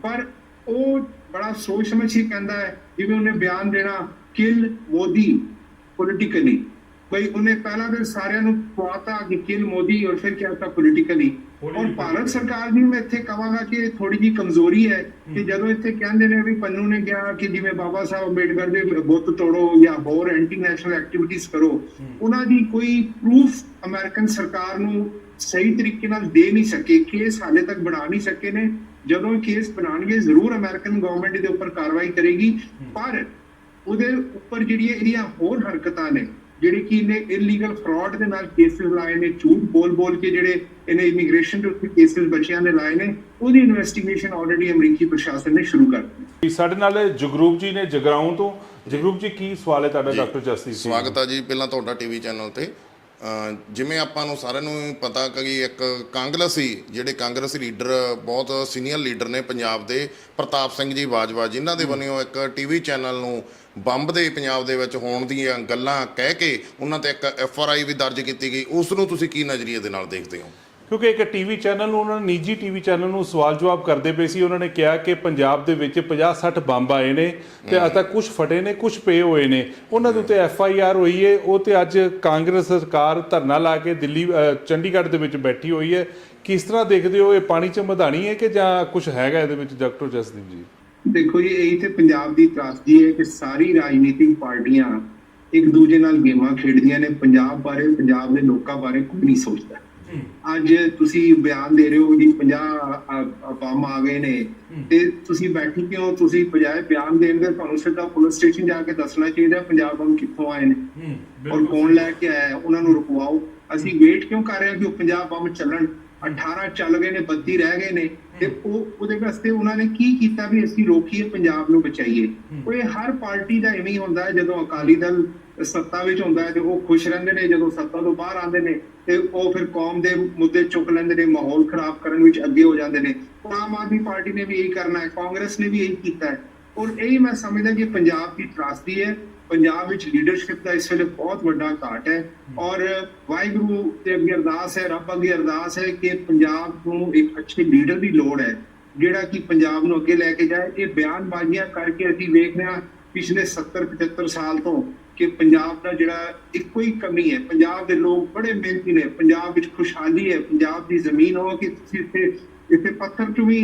ਪਰ ਉਹ ਬੜਾ ਸੋਚ ਸਮਝ ਕੇ ਕਹਿੰਦਾ ਹੈ ਜਿਵੇਂ ਉਹਨੇ ਬਿਆਨ ਦੇਣਾ ਕਿਲ ਮੋਦੀ ਪੋਲਿਟਿਕਲੀ ਬਈ ਉਹਨੇ ਪਹਿਲਾਂ ਤੇ ਸਾਰਿਆਂ ਨੂੰ ਪਵਾਤਾ ਕਿ ਕਿਲ ਮੋਦੀ ਔਰ ਫਿਰ ਕਿਹਾ ਤਾਂ ਪੋਲਿਟਿਕਲੀ ਔਰ ਭਾਰਤ ਸਰਕਾਰ ਦੀ ਮੈਂ ਇੱਥੇ ਕਹਾਂਗਾ ਕਿ ਥੋੜੀ ਜੀ ਕਮਜ਼ੋਰੀ ਹੈ ਕਿ ਜਦੋਂ ਇੱਥੇ ਕਹਿੰਦੇ ਨੇ ਵੀ ਪੰਨੂ ਨੇ ਕਿਹਾ ਕਿ ਜਿਵੇਂ ਬਾਬਾ ਸਾਹਿਬ ਅੰਬੇਡਕਰ ਦੇ ਬੁੱਤ ਤੋੜੋ ਜਾਂ ਹੋਰ ਐਂਟੀ ਨੈਸ਼ਨਲ ਐਕਟੀਵਿਟੀਜ਼ ਕਰੋ ਉਹਨਾਂ ਦੀ ਕੋਈ ਪ੍ਰੂਫ ਅਮਰੀਕਨ ਸਰਕਾਰ ਨੂੰ ਸਹੀ ਤਰੀਕੇ ਨਾਲ ਦੇ ਨਹੀਂ ਸਕੇ ਕੇਸ ਹਾਲੇ ਤੱਕ ਬਣਾ ਨਹੀਂ ਸਕੇ ਨੇ। ਜਦੋਂ ਇਹ ਕੇਸ ਬਣਾਉਣਗੇ ਜ਼ਰੂਰ ਅਮਰੀਕਨ ਗਵਰਨਮੈਂਟ ਇਹਦੇ ਉੱਪਰ ਕਾਰਵਾਈ ਕਰੇਗੀ। ਪਰ ਉਹਦੇ ਉੱਪਰ ਜਿਹੜੀਆਂ ਇਹਦੀਆਂ ਹੋਰ ਹਰਕਤਾਂ ਨੇ ਜਿਹੜੀ ਕਿ ਇਹਨੇ ਇਲੀਗਲ ਫਰਾਡ ਦੇ ਨਾਲ ਕੇਸਿਸ ਲਾਏ ਨੇ ਝੂਠ ਬੋਲ-ਬੋਲ ਕੇ ਜਿਹੜੇ ਇਹਨੇ ਇਮੀਗ੍ਰੇਸ਼ਨ ਦੇ ਉੱਤੇ ਕੇਸਿਸ ਬੱਚਿਆਂ ਦੇ ਲਾਏ ਨੇ ਉਹਦੀ ਇਨਵੈਸਟੀਗੇਸ਼ਨ ਆਲਰੇਡੀ ਅਮਰੀਕੀ ਪ੍ਰਸ਼ਾਸਨ ਨੇ ਸ਼ੁਰੂ ਕਰ ਦਿੱਤੀ। ਜੀ, ਸਾਡੇ ਨਾਲ ਜਗਰੂਪ ਜੀ ਨੇ ਜਗਰਾਉਂ ਤੋਂ। ਜਗਰੂਪ ਜੀ ਕੀ ਸਵਾਲ ਹੈ ਤੁਹਾਡਾ ਡਾਕਟਰ ਜਸਦੀਪ ਸਿੰਘ? ਸਵਾਗਤ ਹੈ ਜੀ ਪਹਿਲਾਂ ਤੁਹਾਡਾ ਟੀਵੀ ਚੈਨਲ ਤੇ। ਜਿਵੇਂ ਆਪਾਂ ਨੂੰ ਸਾਰਿਆਂ ਨੂੰ ਪਤਾ ਕਿ ਇੱਕ ਕਾਂਗਰਸੀ ਜਿਹੜੇ ਕਾਂਗਰਸੀ ਲੀਡਰ ਬਹੁਤ ਸੀਨੀਅਰ ਲੀਡਰ ਨੇ ਪੰਜਾਬ ਦੇ ਪ੍ਰਤਾਪ ਸਿੰਘ ਜੀ ਬਾਜਵਾ ਜਿਨ੍ਹਾਂ ਦੇ ਵੱਲੋਂ ਇੱਕ ਟੀਵੀ ਚੈਨਲ ਨੂੰ ਬੰਬ ਦੇ ਪੰਜਾਬ ਦੇ ਵਿੱਚ ਹੋਣ ਦੀਆਂ ਗੱਲਾਂ ਕਹਿ ਕੇ ਉਹਨਾਂ ਤੇ ਇੱਕ ਐਫ ਆਰ ਆਈ ਵੀ ਦਰਜ ਕੀਤੀ ਗਈ। ਉਸ ਨੂੰ ਤੁਸੀਂ ਕੀ ਨਜ਼ਰੀਏ ਦੇ ਨਾਲ ਦੇਖਦੇ ਹੋ? ਕਿਉਂਕਿ ਇੱਕ ਟੀਵੀ ਚੈਨਲ ਨੂੰ ਉਹਨਾਂ ਨੇ ਨਿੱਜੀ ਟੀਵੀ ਚੈਨਲ ਨੂੰ ਸਵਾਲ ਜਵਾਬ ਕਰਦੇ ਪਏ ਸੀ। ਉਹਨਾਂ ਨੇ ਕਿਹਾ ਕਿ ਪੰਜਾਬ ਦੇ ਵਿੱਚ 50-60 ਬੰਬ ਆਏ ਨੇ ਤੇ ਅਜੇ ਤੱਕ ਕੁਝ ਫਟੇ ਨੇ ਕੁਝ ਪਏ ਹੋਏ ਨੇ। ਉਹਨਾਂ ਦੇ ਉੱਤੇ ਐਫ ਆਈ ਆਰ ਹੋਈ ਹੈ ਉਹ ਤੇ ਅੱਜ ਕਾਂਗਰਸ ਸਰਕਾਰ ਧਰਨਾ ਲਾ ਕੇ ਦਿੱਲੀ ਚੰਡੀਗੜ੍ਹ ਦੇ ਵਿੱਚ ਬੈਠੀ ਹੋਈ ਹੈ ਕਿਸ ਤਰ੍ਹਾਂ ਦੇਖਦੇ ਹੋ? ਇਹ ਪਾਣੀ 'ਚ ਮਧਾਣੀ ਹੈ ਕਿ ਜਾਂ ਕੁਝ ਹੈਗਾ ਇਹਦੇ ਵਿੱਚ ਡਾਕਟਰ ਜਸਦੀਪ ਜੀ? ਦੇਖੋ ਜੀ ਇਹ ਤੇ ਪੰਜਾਬ ਦੀ ਤਰਾਸਦੀ ਹੈ ਕਿ ਸਾਰੀ ਰਾਜਨੀਤਿਕ ਪਾਰਟੀਆਂ ਇੱਕ ਦੂਜੇ ਨਾਲ ਗੇਮਾਂ ਖੇਡਦੀਆਂ ਨੇ। ਪੰਜਾਬ ਬਾਰੇ ਪੰਜਾਬ ਦੇ ਲੋਕਾਂ ਬਾਰੇ ਕੋਈ ਨਹੀਂ ਸੋਚਦਾ। ਅੱਜ ਤੁਸੀਂ ਬਿਆਨ ਦੇ ਰਹੇ ਹੋ ਜੀ 50 ਬੰਮ ਆ ਗਏ ਨੇ। ਤੇ ਤੁਸੀਂ ਬੈਠੀ ਕਿਉਂ? ਤੁਸੀਂ ਬਜਾਏ ਬਿਆਨ ਦੇਣ ਦੇ ਤੁਹਾਨੂੰ ਸਿੱਧਾ ਪੁਲਿਸ ਸਟੇਸ਼ਨ ਜਾ ਕੇ ਦੱਸਣਾ ਚਾਹੀਦਾ ਪੰਜਾਬ ਬੰਮ ਕਿੱਥੋਂ ਆਏ ਨੇ। ਔਰ ਕੌਣ ਲੈ ਕੇ ਆਇਆ ਉਹਨਾਂ ਨੂੰ ਰੁਕਵਾਓ। ਅਸੀਂ ਵੇਟ ਕਿਉਂ ਕਰ ਰਹੇ ਹਾਂ ਕਿ ਉਹ ਪੰਜਾਬ ਬੰਮ ਚੱਲਣ? 18 ਚੱਲ ਗਏ ਨੇ 32 ਰਹਿ ਗਏ ਨੇ ਤੇ ਉਹ ਉਹਦੇ ਵਾਸਤੇ ਉਹਨਾਂ ਨੇ ਕੀ ਕੀਤਾ ਵੀ ਅਸੀਂ ਰੋਕੀਏ ਪੰਜਾਬ ਨੂੰ ਬਚਾਈਏ। ਉਹ ਇਹ ਹਰ ਪਾਰਟੀ ਦਾ ਐਵੇਂ ਹੀ ਹੁੰਦਾ ਹੈ ਜਦੋਂ ਅਕਾਲੀ ਦਲ ਸੱਤਾ ਵਿੱਚ ਹੁੰਦਾ ਹੈ ਤੇ ਉਹ ਖੁਸ਼ ਰਹਿੰਦੇ ਨੇ ਜਦੋਂ ਸੱਤਾ ਤੋਂ ਬਾਹਰ ਆਉਂਦੇ ਨੇ ਤੇ ਉਹ ਫਿਰ ਕੌਮ ਦੇ ਮੁੱਦੇ ਚੁੱਕ ਲੈਂਦੇ ਨੇ ਮਾਹੌਲ ਖਰਾਬ ਕਰਨ ਵਿੱਚ ਅੱਗੇ ਹੋ ਜਾਂਦੇ ਨੇ। ਆਮ ਆਦਮੀ ਪਾਰਟੀ ਨੇ ਵੀ ਇਹੀ ਕਰਨਾ ਹੈ ਕਾਂਗਰਸ ਨੇ ਵੀ ਇਹੀ ਕੀਤਾ ਹੈ। ਔਰ ਇਹ ਮੈਂ ਸਮਝਦਾ ਕਿ ਪੰਜਾਬ ਦੀ ਤਰਾਸਦੀ ਹੈ ਪੰਜਾਬ ਵਿੱਚ ਲੀਡਰਸ਼ਿਪ ਦਾ ਇਸ ਵੇਲੇ ਬਹੁਤ ਵੱਡਾ ਘਾਟ ਹੈ ਔਰ ਵਾਹਿਗੁਰੂ ਤੇ ਅੱਗੇ ਅਰਦਾਸ ਹੈ ਰੱਬ ਅੱਗੇ ਅਰਦਾਸ ਹੈ ਕਿ ਪੰਜਾਬ ਨੂੰ ਇੱਕ ਅੱਛੇ ਲੀਡਰ ਦੀ ਲੋੜ ਹੈ। ਜਿਹੜਾ ਕਿ ਪੰਜਾਬ ਨੂੰ ਅੱਗੇ ਲੈ ਕੇ ਜਾਏ। ਇਹ ਬਿਆਨਬਾਜ਼ੀਆਂ ਕਰਕੇ ਅਸੀਂ ਵੇਖ ਰਹੇ ਹਾਂ ਪਿਛਲੇ 70 75 ਸਾਲ ਤੋਂ ਕਿ ਪੰਜਾਬ ਦਾ ਜਿਹੜਾ ਇੱਕੋ ਹੀ ਕਮੀ ਹੈ। ਪੰਜਾਬ ਦੇ ਲੋਕ ਬੜੇ ਮਿਹਨਤੀ ਨੇ। ਪੰਜਾਬ ਵਿੱਚ ਖੁਸ਼ਹਾਲੀ ਹੈ। ਪੰਜਾਬ ਦੀ ਜ਼ਮੀਨ ਹੋ ਕਿ ਤੁਸੀਂ ਇੱਥੇ ਇੱਥੇ ਪੱਥਰ ਚ ਵੀ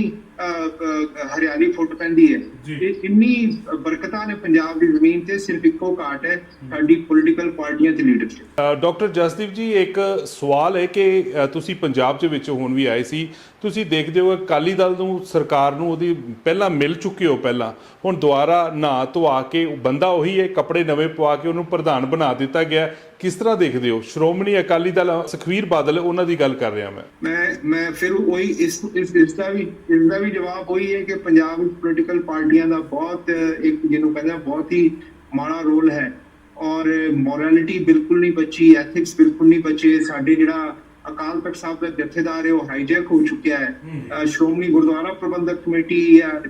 ਹਰਿਆਲੀ ਫੁੱਟ ਪੈਂਦੀ ਹੈ। ਇਹ ਇੰਨੀ ਬਰਕਤਾਂ ਨੇ ਪੰਜਾਬ ਦੀ ਜ਼ਮੀਨ ਤੇ ਸਿਰਫ ਇੱਕੋ ਘਾਟ ਹੈ ਸਾਡੀ ਪੋਲੀਟੀਕਲ ਪਾਰਟੀਆਂ ਤੇ ਲੀਡਰਸ਼ਿਪ ਡਾਕਟਰ ਜਸਦੀਪ ਜੀ ਇੱਕ ਸਵਾਲ ਹੈ ਕਿ ਤੁਸੀਂ ਪੰਜਾਬ ਦੇ ਵਿੱਚ ਹੁਣ ਵੀ ਆਏ ਸੀ। ਤੁਸੀਂ ਦੇਖਦੇ ਹੋ, ਅਕਾਲੀ ਦਲ ਨੂੰ, ਸਰਕਾਰ ਨੂੰ ਉਹਦੀ ਪਹਿਲਾਂ ਮਿਲ ਚੁੱਕੇ ਹੋ ਪਹਿਲਾਂ। ਹੁਣ ਦੁਬਾਰਾ ਨਹਾ ਧਵਾ ਕੇ ਬੰਦਾ ਉਹੀ ਹੈ, ਕੱਪੜੇ ਨਵੇਂ ਪਵਾ ਕੇ ਉਹਨੂੰ ਪ੍ਰਧਾਨ ਬਣਾ ਦਿੱਤਾ ਗਿਆ। ਕਿਸ ਤਰ੍ਹਾਂ ਦੇਖਦੇ ਹੋ? ਸ਼੍ਰੋਮਣੀ ਅਕਾਲੀ ਦਲ, ਸੁਖਵੀਰ ਬਾਦਲ, ਉਹਨਾਂ ਦੀ ਗੱਲ ਕਰ ਰਿਹਾ ਮੈਂ। ਮੈਂ ਮੈਂ ਫਿਰ ਉਹੀ ਇਸ ਇਸ ਇਸ ਦਾ ਵੀ, ਇਸ ਦਾ ਵੀ ਜਵਾਬ ਉਹੀ ਹੈ ਕਿ ਪੰਜਾਬ ਵਿੱਚ ਪੋਲੀਟੀਕਲ ਪਾਰਟੀਆਂ ਦਾ ਬਹੁਤ ਇੱਕ ਜਿਹਨੂੰ ਕਹਿੰਦਾ ਬਹੁਤ ਹੀ ਮਾੜਾ ਰੋਲ ਹੈ। ਔਰ ਮੋਰੈਲਿਟੀ ਬਿਲਕੁਲ ਨਹੀਂ ਬਚੀ ਐਥਿਕਸ ਬਿਲਕੁਲ ਨਹੀਂ ਬਚੇ। ਸਾਡੇ ਜਿਹੜਾ ਅਕਾਲ ਤਖਤ ਸਾਹਿਬ ਦਾ ਜਥੇਦਾਰ ਹੈ ਉਹ ਹਾਈਜੈਕ ਹੋ ਚੁੱਕਿਆ ਹੈ। ਸ਼੍ਰੋਮਣੀ ਗੁਰਦੁਆਰਾ ਪ੍ਰਬੰਧਕ ਕਮੇਟੀ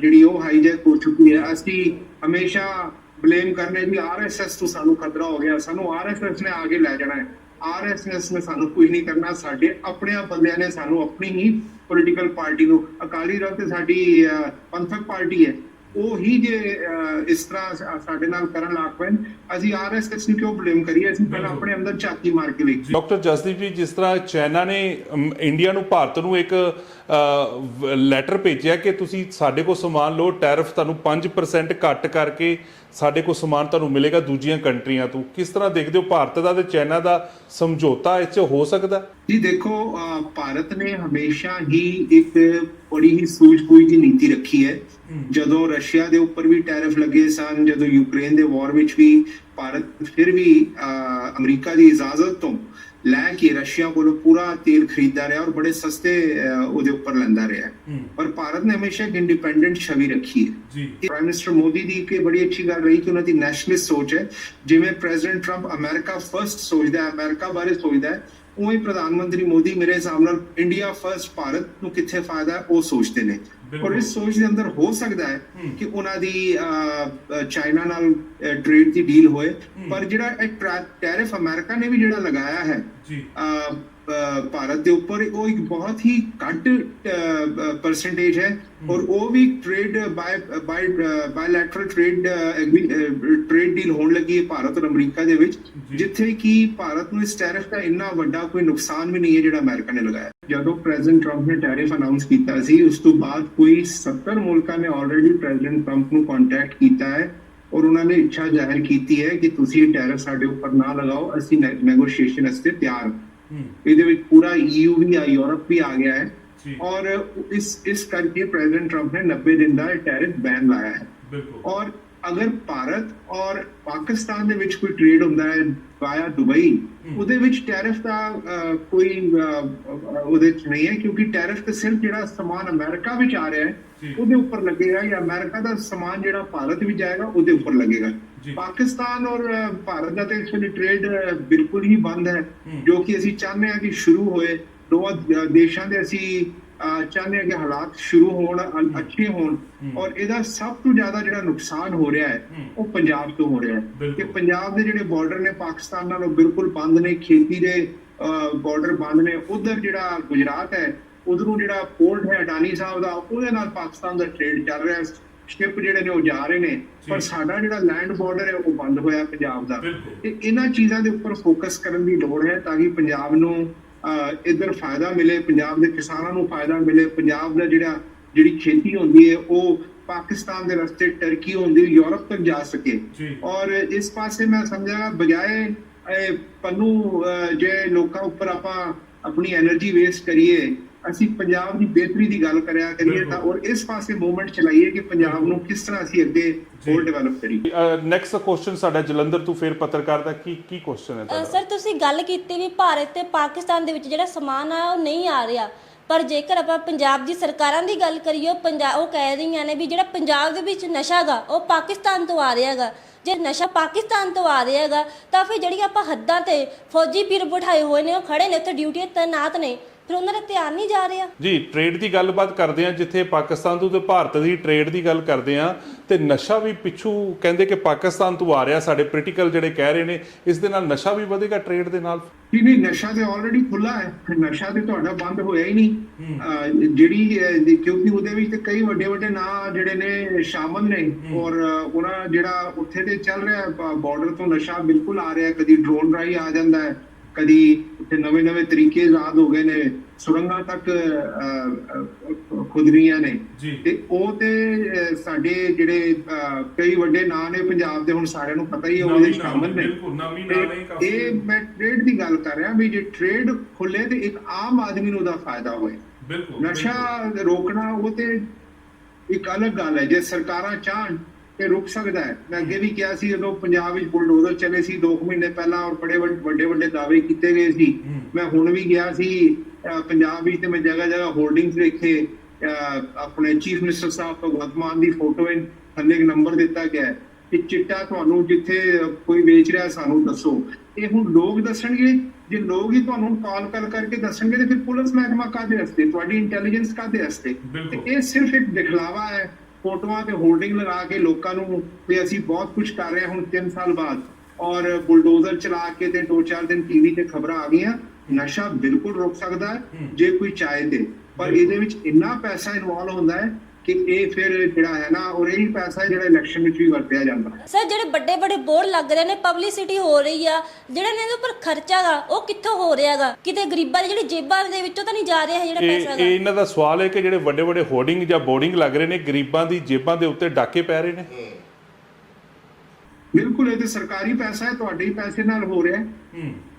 ਜਿਹੜੀ ਉਹ ਹਾਈਜੈਕ ਹੋ ਚੁੱਕੀ ਹੈ। ਅਸੀਂ ਹਮੇਸ਼ਾ ਬਲੇਮ ਕਰਨੇ ਵੀ ਆਰਐਸਐਸ ਤੋਂ ਸਾਨੂੰ ਖਤਰਾ ਹੋ ਗਿਆ ਸਾਨੂੰ ਆਰਐਸਐਸ ਨੇ ਆਗੇ ਲੈ ਜਾਣਾ ਹੈ। ਆਰਐਸਐਸ ਨੇ ਸਾਨੂੰ ਕੁਝ ਨਹੀਂ ਕਰਨਾ ਸਾਡੇ ਆਪਣੇ ਆਪ ਬੰਦਿਆਂ ਨੇ ਸਾਨੂੰ ਆਪਣੀ ਹੀ ਪੋਲੀਟੀਕਲ ਪਾਰਟੀ ਨੂੰ ਅਕਾਲੀ ਦਲ ਤੇ ਸਾਡੀ ਪੰਥਕ ਪਾਰਟੀ ਹੈ। ਉਹ ਹੀ ਜੇ ਇਸ ਤਰ੍ਹਾਂ ਸਾਡੇ ਨਾਲ ਕਰਨ ਲੱਗ ਪੈਣ ਅਸੀਂ ਆਰਐਸਐਸ ਨੂੰ ਕਿਉਂ ਬਲੇਮ ਕਰੀਏ? ਅਸੀਂ ਪਹਿਲਾਂ ਆਪਣੇ ਅੰਦਰ ਝਾਤੀ ਮਾਰ ਕੇ ਵੇਖੀਏ। ਡਾਕਟਰ ਜਸਦੀਪ ਜੀ ਜਿਸ ਤਰ੍ਹਾਂ ਚਾਈਨਾ ਨੇ ਇੰਡੀਆ ਨੂੰ ਭਾਰਤ ਨੂੰ ਇੱਕ ਲੈਟਰ ਭੇਜਿਆ ਕਿ ਤੁਸੀਂ ਸਾਡੇ ਕੋਲ ਸਮਾਨ ਲਓ ਟੈਰਿਫ ਤੁਹਾਨੂੰ 5% ਘੱਟ ਕਰਕੇ ਸਾਡੇ ਕੋਲ ਸਮਾਨ ਤੁਹਾਨੂੰ ਮਿਲੇਗਾ ਦੂਜੀਆਂ ਕੰਟਰੀਆਂ ਤੋਂ। ਕਿਸ ਤਰ੍ਹਾਂ ਦੇਖਦੇ ਹੋ ਭਾਰਤ ਦਾ ਤੇ ਚਾਈਨਾ ਦਾ ਸਮਝੌਤਾ 'ਚ ਹੋ ਸਕਦਾ? ਜੀ ਦੇਖੋ ਭਾਰਤ ਨੇ ਹਮੇਸ਼ਾ ਹੀ ਇੱਕ ਬੜੀ ਹੀ ਸੂਝ-ਬੂਝ ਦੀ ਨੀਤੀ ਰੱਖੀ ਹੈ। ਜਦੋਂ ਰਸ਼ੀਆ ਦੇ ਉੱਪਰ ਵੀ ਟੈਰਿਫ ਲੱਗੇ ਸਨ ਜਦੋਂ ਯੂਕਰੇਨ ਦੇ ਵਾਰ ਵਿੱਚ ਵੀ ਭਾਰਤ ਫਿਰ ਵੀ ਅਮਰੀਕਾ ਦੀ ਇਜਾਜ਼ਤ ਤੋਂ ਲੈ ਕੇ ਰਸ਼ੀਆ ਕੋਲੋਂ ਪੂਰਾ ਤੇਲ ਖਰੀਦਦਾ ਰਿਹਾ ਔਰ ਬੜੇ ਸਸਤੇ ਉਹਦੇ ਉੱਪਰ ਲੈਂਦਾ ਰਿਹਾ। ਪਰ ਭਾਰਤ ਨੇ ਹਮੇਸ਼ਾ ਇੱਕ ਇੰਡੀਪੈਂਡੈਂਟ ਛਵੀ ਰੱਖੀ ਹੈ। ਜੀ। ਪ੍ਰਾਈਮ ਮਿਨਿਸਟਰ ਮੋਦੀ ਦੀ ਇੱਕ ਬੜੀ ਅੱਛੀ ਗੱਲ ਰਹੀ ਕਿ ਉਹਨਾਂ ਦੀ ਨੈਸ਼ਨਲਿਸਟ ਸੋਚ ਹੈ। ਜਿਵੇਂ ਪ੍ਰੈਜ਼ੀਡੈਂਟ ਟਰੰਪ ਅਮਰੀਕਾ ਫਰਸਟ ਸੋਚਦਾ ਹੈ ਅਮਰੀਕਾ ਬਾਰੇ ਸੋਚਦਾ ਹੈ ਉਵੇਂ ਹੀ ਪ੍ਰਧਾਨ ਮੰਤਰੀ ਮੋਦੀ ਮੇਰੇ ਹਿਸਾਬ ਨਾਲ ਇੰਡੀਆ ਫਰਸਟ ਭਾਰਤ ਨੂੰ ਕਿੱਥੇ ਫਾਇਦਾ ਹੈ ਉਹ ਸੋਚਦੇ ਨੇ। ਔਰ ਇਸ ਸੋਚ ਦੇ ਅੰਦਰ ਹੋ ਸਕਦਾ ਹੈ ਕਿ ਉਹਨਾਂ ਦੀ ਚਾਈਨਾ ਨਾਲ ਟ੍ਰੇਡ ਦੀ ਡੀਲ ਹੋਏ। ਪਰ ਜਿਹੜਾ ਇਹ ਟੈਰਿਫ ਅਮਰੀਕਾ ਨੇ ਵੀ ਜਿਹੜਾ ਲਗਾਇਆ ਹੈ ਜੀ। ਭਾਰਤ ਦੇ ਉੱਪਰ ਉਹ ਇੱਕ ਬਹੁਤ ਹੀ ਘੱਟ ਪਰਸੈਂਟੇਜ ਹੈ ਔਰ ਉਹ ਵੀ trade by by bilateral trade trade deal ਹੋਣ ਲੱਗੀ ਹੈ ਭਾਰਤ ਔਰ ਅਮਰੀਕਾ ਦੇ ਵਿੱਚ ਜਿੱਥੇ ਕਿ ਭਾਰਤ ਨੂੰ ਇਸ ਟੈਰਿਫ ਦਾ ਇੰਨਾ ਵੱਡਾ ਕੋਈ ਨੁਕਸਾਨ ਵੀ ਨਹੀਂ ਹੈ ਜਿਹੜਾ ਅਮਰੀਕਾ ਨੇ ਲਗਾਇਆ। ਜਦੋਂ ਪ੍ਰੈਜ਼ੀਡੈਂਟ ਟਰੰਪ ਨੇ ਟੈਰਿਫ ਅਨਾਉਂਸ ਕੀਤਾ ਸੀ ਉਸ ਤੋਂ ਬਾਅਦ ਕੋਈ 70 ਮੁਲਕਾਂ ਨੇ ਆਲਰੇਡੀ ਪ੍ਰੈਜ਼ੀਡੈਂਟ ਟਰੰਪ ਨੂੰ ਕੰਟੈਕਟ ਕੀਤਾ ਹੈ ਔਰ ਉਹਨਾਂ ਨੇ ਇੱਛਾ ਜ਼ਾਹਿਰ ਕੀਤੀ ਹੈ ਕਿ ਤੁਸੀਂ ਇਹ ਟੈਰਿਫ ਸਾਡੇ ਉੱਪਰ ਨਾ ਲਗਾਓ ਅਸੀਂ ਨੈਗੋਸ਼ੀਏਸ਼ਨ ਵਾਸਤੇ ਤਿਆਰ ਹਾਂ। ਇਹਦੇ ਵਿੱਚ ਪੂਰਾ EU ਵੀ ਆ ਯੂਰਪ ਵੀ ਆ ਗਿਆ ਹੈ। ਔਰ ਇਸ ਇਸ ਕਰਕੇ ਪ੍ਰੈਜ਼ੀਡੈਂਟ ਟਰੰਪ ਨੇ 90 ਦਿਨ ਦਾ ਟੈਰਿਫ ਬੈਨ ਲਾਇਆ ਹੈ। ਬਿਲਕੁਲ। ਔਰ ਅਗਰ ਭਾਰਤ ਔਰ ਪਾਕਿਸਤਾਨ ਦੇ ਵਿੱਚ ਕੋਈ ਟ੍ਰੇਡ ਹੁੰਦਾ ਹੈ ਵਾਇਆ ਦੁਬਈ ਉਹਦੇ ਵਿੱਚ ਟੈਰਿਫ ਦਾ ਕੋਈ ਉਹਦੇ ਚ ਨਹੀਂ ਹੈ ਕਿਉਂਕਿ ਟੈਰਿਫ ਤੇ ਸਿਰਫ ਜਿਹੜਾ ਸਮਾਨ ਅਮਰੀਕਾ ਵਿੱਚ ਆ ਰਿਹਾ। ਹੈ ਉਹਦੇ ਉੱਪਰ ਲੱਗੇਗਾ ਜਾਂ ਅਮਰੀਕਾ ਦਾ ਸਮਾਨ ਜਿਹੜਾ ਭਾਰਤ ਵਿੱਚ ਜਾਏਗਾ ਉਹਦੇ ਉੱਪਰ ਲੱਗੇਗਾ। ਪਾਕਿਸਤਾਨ ਔਰ ਭਾਰਤ ਦਾ ਤੇ ਇਸ ਵੇਲੇ ਟ੍ਰੇਡ ਬਿਲਕੁਲ ਹੀ ਬੰਦ ਹੈ ਜੋ ਕਿ ਅਸੀਂ ਚਾਹੁੰਦੇ ਹਾਂ ਕਿ ਸ਼ੁਰੂ ਹੋਏ ਅਹ, ਦੇਸ਼ਾਂ ਦੇ ਅਸੀਂ ਚਾਹੁੰਦੇ ਹਾਂ ਕਿ ਹਾਲਾਤ ਸ਼ੁਰੂ ਹੋਣ ਅੱਛੇ ਹੋਣ ਔਰ ਇਹਦਾ ਸਭ ਤੋਂ ਜ਼ਿਆਦਾ ਜਿਹੜਾ ਨੁਕਸਾਨ ਹੋ ਰਿਹਾ ਹੈ ਉਹ ਪੰਜਾਬ ਤੋਂ ਹੋ ਰਿਹਾ ਹੈ। ਕਿ ਪੰਜਾਬ ਦੇ ਜਿਹੜੇ ਬਾਰਡਰ ਨੇ ਪਾਕਿਸਤਾਨ ਨਾਲ ਬਿਲਕੁਲ ਬੰਦ ਨੇ ਖੇਤੀ ਦੇ ਬਾਰਡਰ ਬੰਦ ਨੇ ਉਧਰ ਜਿਹੜਾ ਗੁਜਰਾਤ ਹੈ ਉਧਰੋਂ ਜਿਹੜਾ ਪੋਰਟ ਹੈ ਅਡਾਨੀ ਸਾਹਿਬ ਦਾ ਉਹਦੇ ਨਾਲ ਪਾਕਿਸਤਾਨ ਦਾ ਟ੍ਰੇਡ ਚੱਲ ਰਿਹਾ ਸ਼ਿਪ ਜਿਹੜੇ ਨੇ ਉਹ ਜਾ ਰਹੇ ਨੇ ਪਰ ਸਾਡਾ ਜਿਹੜਾ ਲੈਂਡ ਬਾਰਡਰ ਹੈ ਉਹ ਬੰਦ ਹੋਇਆ ਪੰਜਾਬ ਦਾ। ਤੇ ਇਹਨਾਂ ਚੀਜ਼ਾਂ ਦੇ ਉੱਪਰ ਫੋਕਸ ਕਰਨ ਦੀ ਲੋੜ ਹੈ ਤਾਂ ਕਿ ਪੰਜਾਬ ਨੂੰ ਇਧਰ ਫਾਇਦਾ ਮਿਲੇ ਪੰਜਾਬ ਦੇ ਕਿਸਾਨਾਂ ਨੂੰ ਫਾਇਦਾ ਮਿਲੇ ਪੰਜਾਬ ਦਾ ਜਿਹੜਾ ਜਿਹੜੀ ਖੇਤੀ ਹੁੰਦੀ ਹੈ ਉਹ ਪਾਕਿਸਤਾਨ ਦੇ ਰਸਤੇ ਟਰਕੀ ਹੁੰਦੀ ਯੂਰਪ ਤੱਕ ਜਾ ਸਕੇ। ਔਰ ਇਸ ਪਾਸੇ ਮੈਂ ਸਮਝਾ ਬਜਾਏ ਪੰਨੂ ਜੇ ਲੋਕਾਂ ਉੱਪਰ ਆਪਾਂ ਆਪਣੀ એનર્ਜੀ ਵੇਸਟ ਕਰੀਏ ਅਸੀਂ ਪੰਜਾਬ ਦੀ ਬਿਹਤਰੀ ਦੀ ਗੱਲ ਕਰਿਆ ਕਰੀਏ ਤਾਂ ਔਰ ਇਸ ਪਾਸੇ ਮੂਵਮੈਂਟ ਚਲਾਈਏ ਕਿ ਪੰਜਾਬ ਨੂੰ ਕਿਸ ਤਰ੍ਹਾਂ ਅਸੀਂ ਅੱਗੇ ਹੋਰ ਡਿਵੈਲਪ ਕਰੀਏ। ਨੈਕਸਟ ਕੁਐਸਚਨ ਸਾਡਾ ਜਲੰਧਰ ਤੋਂ ਫਿਰ ਪੱਤਰਕਾਰ ਦਾ ਕੀ ਕੀ ਕੁਐਸਚਨ ਹੈ ਤੁਹਾਡਾ? ਸਰ ਤੁਸੀਂ ਗੱਲ ਕੀਤੀ ਵੀ ਭਾਰਤ ਤੇ ਪਾਕਿਸਤਾਨ ਦੇ ਵਿੱਚ ਜਿਹੜਾ ਸਮਾਨ ਆ ਉਹ ਨਹੀਂ ਆ ਰਿਹਾ। ਪਰ ਜੇਕਰ ਆਪਾਂ ਪੰਜਾਬ ਦੀ ਸਰਕਾਰਾਂ ਦੀ ਗੱਲ ਕਰੀਏ ਉਹ ਪੰਜਾਬ ਉਹ ਕਹਿ ਰਹੀਆਂ ਨੇ ਵੀ ਜਿਹੜਾ ਪੰਜਾਬ ਦੇ ਵਿੱਚ ਨਸ਼ਾ ਗਾ ਉਹ ਪਾਕਿਸਤਾਨ ਤੋਂ ਆ ਰਿਹਾ ਹੈਗਾ ਜੇ ਨਸ਼ਾ ਪਾਕਿਸਤਾਨ ਤੋਂ ਆ ਰਿਹਾ ਹੈਗਾ ਤਾਂ ਫਿਰ ਜਿਹੜੀ ਆਪਾਂ ਹੱਦਾਂ ਤੇ ਫੌਜੀ ਪੀਰ ਬਿਠਾਏ ਹੋਏ ਨੇ ਉਹ ਖੜੇ ਨੇ ਉੱਥੇ ਡਿਊਟੀ ਤੈਨਾਤ ਨੇ। ਫਿਰ ਉਹਨਾਂ ਦਾ ਧਿਆਨ ਨਹੀਂ ਜਾ ਰਿਹਾ ਜੀ ਟ੍ਰੇਡ ਦੀ ਗੱਲਬਾਤ ਕਰਦੇ ਆ ਜਿੱਥੇ ਪਾਕਿਸਤਾਨ ਤੋਂ ਤੇ ਭਾਰਤ ਦੀ ਟ੍ਰੇਡ ਦੀ ਗੱਲ ਕਰਦੇ ਆ ਤੇ ਨਸ਼ਾ ਵੀ ਪਿੱਛੂ ਕਹਿੰਦੇ ਕਿ ਪਾਕਿਸਤਾਨ ਤੋਂ ਆ ਰਿਹਾ ਸਾਡੇ ਪੋਲੀਟੀਕਲ ਜਿਹੜੇ ਕਹਿ ਰਹੇ ਨੇ ਇਸ ਦੇ ਨਾਲ ਨਸ਼ਾ ਵੀ ਵਧੇਗਾ ਟ੍ਰੇਡ ਦੇ ਨਾਲ? ਨਹੀਂ ਨਹੀਂ ਨਸ਼ਾ ਤੇ ਆਲਰੇਡੀ ਖੁੱਲਾ ਹੈ ਨਸ਼ਾ ਤੇ ਤੁਹਾਡਾ ਬੰਦ ਹੋਇਆ ਹੀ ਨਹੀਂ। ਜਿਹੜੀ ਕਿਉਂਕਿ ਉਹਦੇ ਵਿੱਚ ਤੇ ਕਈ ਵੱਡੇ ਵੱਡੇ ਨਾਂ ਜਿਹੜੇ ਨੇ ਸ਼ਾਮਲ ਨੇ ਔਰ ਉਹਨਾਂ ਜਿਹੜਾ ਉੱਥੇ ਤੇ ਚੱਲ ਰਿਹਾ ਬਾਰਡਰ ਤੋਂ ਨਸ਼ਾ ਬਿਲਕੁਲ ਆ ਰਿਹਾ ਕਦੀ ਡਰੋਨ ਰਾਹੀਂ ਆ ਜਾਂਦਾ ਹੈ। ਕਦੀ ਨਵੇਂ ਨਵੇਂ ਤਰੀਕੇ ਇਜਾਦ ਹੋ ਗਏ ਨੇ ਸੁਰੰਗਾਂ ਤੱਕ ਅਹ, ਅਹ, ਖੁਦ ਰਹੀਆਂ ਨੇ। ਤੇ ਉਹ ਤੇ ਸਾਡੇ ਜਿਹੜੇ ਕਈ ਵੱਡੇ ਨਾਂ ਨੇ ਪੰਜਾਬ ਦੇ ਹੁਣ ਸਾਰਿਆਂ ਨੂੰ ਪਤਾ ਹੀ ਹੈ ਉਹਦੇ ਸ਼ਾਮਲ ਨੇ। ਇਹ ਮੈਂ ਟ੍ਰੇਡ ਦੀ ਗੱਲ ਕਰ ਰਿਹਾ ਵੀ ਜੇ ਟ੍ਰੇਡ ਖੁੱਲੇ ਤੇ ਇੱਕ ਆਮ ਆਦਮੀ ਨੂੰ ਉਹਦਾ ਫਾਇਦਾ ਹੋਏ। ਬਿਲਕੁਲ ਨਸ਼ਾ ਰੋਕਣਾ ਉਹ ਤੇ ਇੱਕ ਅਲੱਗ ਗੱਲ ਹੈ। ਜੇ ਸਰਕਾਰਾਂ ਚਾਹਣ ਤੇ ਰੁਕ ਸਕਦਾ ਹੈ। ਮੈਂ ਅੱਗੇ ਵੀ ਕਿਹਾ ਸੀ ਜਦੋਂ ਪੰਜਾਬ ਵਿੱਚ ਬੁਲਡੋਜ਼ਰ ਚੱਲੇ ਸੀ 2 ਮਹੀਨੇ ਪਹਿਲਾਂ ਔਰ ਬੜੇ ਵੱਡੇ ਵੱਡੇ ਦਾਅਵੇ ਕੀਤੇ ਗਏ ਸੀ। ਮੈਂ ਹੁਣ ਵੀ ਗਿਆ ਸੀ ਪੰਜਾਬ ਵਿੱਚ ਤੇ ਮੈਂ ਜਗ੍ਹਾ ਜਗ੍ਹਾ ਹੋਰਡਿੰਗਸ ਵੇਖੇ ਆਪਣੇ ਚੀਫ ਮਿਨਿਸਟਰ ਸਾਹਿਬ ਭਗਵੰਤ ਮਾਨ ਦੀ ਫੋਟੋ ਹੈ ਥੱਲੇ ਇੱਕ ਨੰਬਰ ਦਿੱਤਾ ਗਿਆ ਹੈ ਕਿ ਚਿੱਟਾ ਤੁਹਾਨੂੰ ਜਿੱਥੇ ਕੋਈ ਵੇਚ ਰਿਹਾ ਸਾਨੂੰ ਦੱਸੋ। ਇਹ ਹੁਣ ਲੋਕ ਦੱਸਣਗੇ ਜੇ ਲੋਕ ਹੀ ਤੁਹਾਨੂੰ ਕਾਲ ਕਰ ਕਰਕੇ ਦੱਸਣਗੇ ਤੇ ਫਿਰ ਪੁਲਿਸ ਮਹਿਕਮਾ ਕਾਦੇ ਵਾਸਤੇ ਤੁਹਾਡੀ ਇੰਟੈਲੀਜੈਂਸ ਕਾਦੇ ਵਾਸਤੇ? ਬਿਲਕੁਲ। ਤੇ ਇਹ ਸਿਰਫ ਇੱਕ ਦਿਖਲਾਵਾ ਹੈ। ਫੋਟੋਆਂ ਤੇ ਹੋਰਡਿੰਗ ਲਗਾ ਕੇ ਲੋਕਾਂ ਨੂੰ ਵੀ ਅਸੀਂ ਬਹੁਤ ਕੁਝ ਕਰ ਰਹੇ ਹਾਂ ਹੁਣ 3 ਸਾਲ ਬਾਅਦ। ਔਰ ਬੁਲਡੋਜ਼ਰ ਚਲਾ ਕੇ ਤੇ 2-4 ਦਿਨ ਟੀਵੀ ਤੇ ਖਬਰਾਂ ਆ ਗਈਆਂ ਨਸ਼ਾ ਬਿਲਕੁਲ ਰੁਕ ਸਕਦਾ ਹੈ ਜੇ ਕੋਈ ਚਾਹੇ ਤੇ। ਪਰ ਇਹਦੇ ਵਿੱਚ ਇੰਨਾ ਪੈਸਾ ਇਨਵੋਲ ਹੁੰਦਾ ਹੈ ਕਿ ਇਹ ਫਿਰ ਜਿਹੜਾ ਹੈ ਨਾ ਔਰ ਇਹੀ ਪੈਸਾ ਜਿਹੜਾ ਇਲੈਕਸ਼ਨ ਵਿੱਚ ਵੀ ਵਰਤਿਆ ਜਾਂਦਾ। ਹੈ ਸਰ ਜਿਹੜੇ ਵੱਡੇ ਵੱਡੇ ਬੋਰਡ ਲੱਗ ਰਹੇ ਨੇ ਪਬਲਿਸਿਟੀ ਹੋ ਰਹੀ ਆ ਜਿਹੜਾ ਇਹਦੇ ਉੱਪਰ ਖਰਚਾ ਗਾ ਉਹ ਕਿੱਥੋਂ ਹੋ ਰਿਹਾਗਾ ਕਿਤੇ ਗਰੀਬਾਂ ਦੀ ਜਿਹੜੀ ਜੇਬਾਂ ਦੇ ਵਿੱਚੋਂ ਤਾਂ ਨਹੀਂ ਜਾ ਰਿਹਾ ਜਿਹੜਾ ਇਹ ਪੈਸਾ ਗਾ? ਇਹ ਇਹਨਾਂ ਦਾ ਸਵਾਲ ਹੈ ਕਿ ਜਿਹੜੇ ਵੱਡੇ ਵੱਡੇ ਹੋਰਡਿੰਗ ਜਾਂ ਬੋਰਡਿੰਗ ਲੱਗ ਰਹੇ ਨੇ ਗਰੀਬਾਂ ਦੀ ਜੇਬਾਂ ਦੇ ਉੱਤੇ ਡਾਕੇ ਪੈ ਰਹੇ ਨੇ? ਬਿਲਕੁਲ ਇਹ ਤੇ ਸਰਕਾਰੀ ਪੈਸਾ ਹੈ ਤੁਹਾਡੇ ਹੀ ਪੈਸੇ ਨਾਲ ਹੋ ਰਿਹਾ ਹੈ।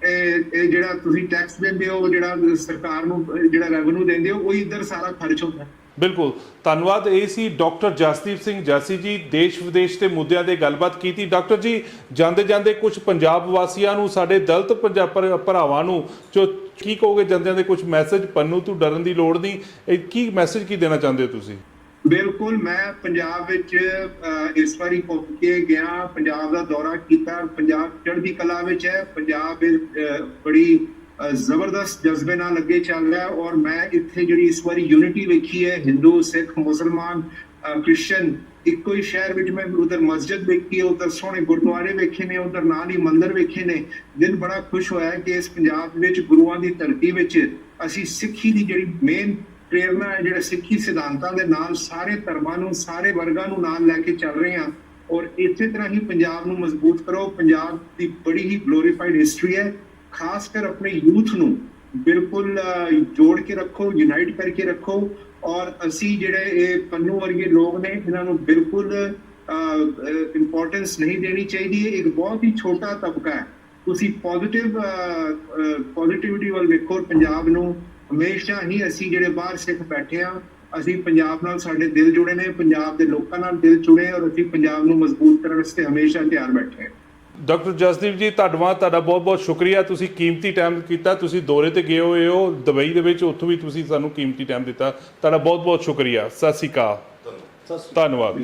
ਇਹ ਇਹ ਜਿਹੜਾ ਤੁਸੀਂ ਟੈਕਸ ਦਿੰਦੇ ਹੋ ਜਿਹੜਾ ਸਰਕਾਰ ਨੂੰ ਜਿਹੜਾ ਰੈਵਨਿਊ ਦਿੰਦੇ ਹੋ ਉਹ ਇੱਧਰ ਸਾਰਾ ਖਰਚ ਹੁੰਦਾ ਹੈ। ਬਿਲਕੁਲ। ਧੰਨਵਾਦ, ਇਹ ਸੀ ਡਾਕਟਰ ਜਸਦੀਪ ਸਿੰਘ ਜਾਸੀ ਜੀ, ਦੇਸ਼ ਵਿਦੇਸ਼ ਦੇ ਮੁੱਦਿਆਂ ਤੇ ਗੱਲਬਾਤ ਕੀਤੀ। ਡਾਕਟਰ ਜੀ, ਜਾਂਦੇ ਜਾਂਦੇ ਕੁਝ ਪੰਜਾਬ ਵਾਸੀਆਂ ਨੂੰ, ਸਾਡੇ ਦਲਿਤ ਪੰਜਾਬ ਭਰਾਵਾਂ ਨੂੰ, ਜੋ ਕੀ ਕਹੋਗੇ ਜਾਂਦਿਆਂ ਦੇ ਕੁਝ ਮੈਸੇਜ? ਪੰਨੂ, ਤੋਂ ਡਰਨ ਦੀ ਲੋੜ ਨਹੀਂ। ਕੀ ਮੈਸੇਜ ਕੀ ਦੇਣਾ ਚਾਹੁੰਦੇ ਹੋ ਤੁਸੀਂ? ਬਿਲਕੁਲ, ਮੈਂ ਪੰਜਾਬ ਵਿੱਚ ਇਸ ਵਾਰੀ ਘੁੰਮ ਕੇ ਗਿਆ, ਪੰਜਾਬ ਦਾ ਦੌਰਾ ਕੀਤਾ। ਪੰਜਾਬ ਚੜ੍ਹਦੀ ਕਲਾ ਵਿੱਚ ਹੈ। ਪੰਜਾਬ ਬੜੀ ਜ਼ਬਰਦਸਤ ਜਜ਼ਬੇ ਨਾਲ ਅੱਗੇ ਚੱਲ ਰਿਹਾ ਔਰ ਮੈਂ ਇੱਥੇ ਜਿਹੜੀ ਇਸ ਵਾਰੀ ਯੂਨਿਟੀ ਵੇਖੀ ਹੈ ਹਿੰਦੂ ਸਿੱਖ ਮੁਸਲਮਾਨ ਅਹ, ਕ੍ਰਿਸਚੀਅਨ ਇੱਕੋ ਹੀ ਸ਼ਹਿਰ ਵਿੱਚ ਮੈਂ ਉਧਰ ਮਸਜਿਦ ਵੇਖੀ ਹੈ ਉਧਰ ਸੋਹਣੇ ਗੁਰਦੁਆਰੇ ਵੇਖੇ ਨੇ ਉਧਰ ਨਾਲ ਹੀ ਮੰਦਿਰ ਵੇਖੇ ਨੇ। ਦਿਲ ਬੜਾ ਖੁਸ਼ ਹੋਇਆ ਕਿ ਇਸ ਪੰਜਾਬ ਵਿੱਚ ਗੁਰੂਆਂ ਦੀ ਧਰਤੀ ਵਿੱਚ ਅਸੀਂ ਸਿੱਖੀ ਦੀ ਜਿਹੜੀ ਮੇਨ ਪ੍ਰੇਰਨਾ ਹੈ ਜਿਹੜੇ ਸਿੱਖੀ ਸਿਧਾਂਤਾਂ ਦੇ ਨਾਲ ਸਾਰੇ ਧਰਮਾਂ ਨੂੰ ਸਾਰੇ ਵਰਗਾਂ ਨੂੰ ਨਾਲ ਲੈ ਕੇ ਚੱਲ ਰਹੇ ਹਾਂ ਔਰ ਇਸੇ ਤਰ੍ਹਾਂ ਹੀ ਪੰਜਾਬ ਨੂੰ ਮਜ਼ਬੂਤ ਕਰੋ। ਪੰਜਾਬ ਦੀ ਬੜੀ ਹੀ ਗਲੋਰੀਫਾਈਡ ਹਿਸਟਰੀ ਹੈ। ਖਾਸ ਕਰ ਆਪਣੇ ਯੂਥ ਨੂੰ ਬਿਲਕੁਲ ਜੋੜ ਕੇ ਰੱਖੋ ਯੂਨਾਈਟ ਕਰਕੇ ਰੱਖੋ ਔਰ ਅਸੀਂ ਜਿਹੜੇ ਇਹ ਪੰਨੂ ਵਰਗੇ ਲੋਕ ਨੇ, ਇਹਨਾਂ ਨੂੰ ਬਿਲਕੁਲ ਇੰਪੋਰਟੈਂਸ ਨਹੀਂ ਦੇਣੀ ਚਾਹੀਦੀ। ਇਹ ਇੱਕ ਬਹੁਤ ਹੀ ਛੋਟਾ ਤਬਕਾ ਹੈ। ਤੁਸੀਂ ਪੋਜ਼ਿਟਿਵ ਪੋਜ਼ਿਟਿਵਿਟੀ ਵੱਲ ਵੇਖੋ ਪੰਜਾਬ ਨੂੰ, ਹਮੇਸ਼ਾ ਹੀ ਅਸੀਂ ਜਿਹੜੇ ਬਾਹਰ ਸਿੱਖ ਬੈਠੇ ਆ ਅਸੀਂ ਪੰਜਾਬ ਨਾਲ ਸਾਡੇ ਦਿਲ ਜੁੜੇ ਨੇ, ਪੰਜਾਬ ਦੇ ਲੋਕਾਂ ਨਾਲ ਦਿਲ ਜੁੜੇ ਔਰ ਅਸੀਂ ਪੰਜਾਬ ਨੂੰ ਮਜ਼ਬੂਤ ਕਰਨ ਵਾਸਤੇ ਹਮੇਸ਼ਾ ਤਿਆਰ ਬੈਠੇ ਹਾਂ। ਡਾਕਟਰ ਜਸਦੀਪ ਜੀ ਧੰਨਵਾਦ ਤੁਹਾਡਾ ਬਹੁਤ-ਬਹੁਤ ਸ਼ੁਕਰੀਆ। ਤੁਸੀਂ ਕੀਮਤੀ ਟਾਈਮ ਕੀਤਾ ਤੁਸੀਂ ਦੌਰੇ ਤੇ ਗਏ ਹੋਏ ਹੋ ਦੁਬਈ ਦੇ ਵਿੱਚ ਉੱਥੋਂ ਵੀ ਤੁਸੀਂ ਸਾਨੂੰ ਕੀਮਤੀ ਟਾਈਮ ਦਿੱਤਾ। ਤੁਹਾਡਾ ਬਹੁਤ-ਬਹੁਤ ਸ਼ੁਕਰੀਆ। ਸਤਿ ਸ਼੍ਰੀ ਅਕਾਲ। ਧੰਨਵਾਦ।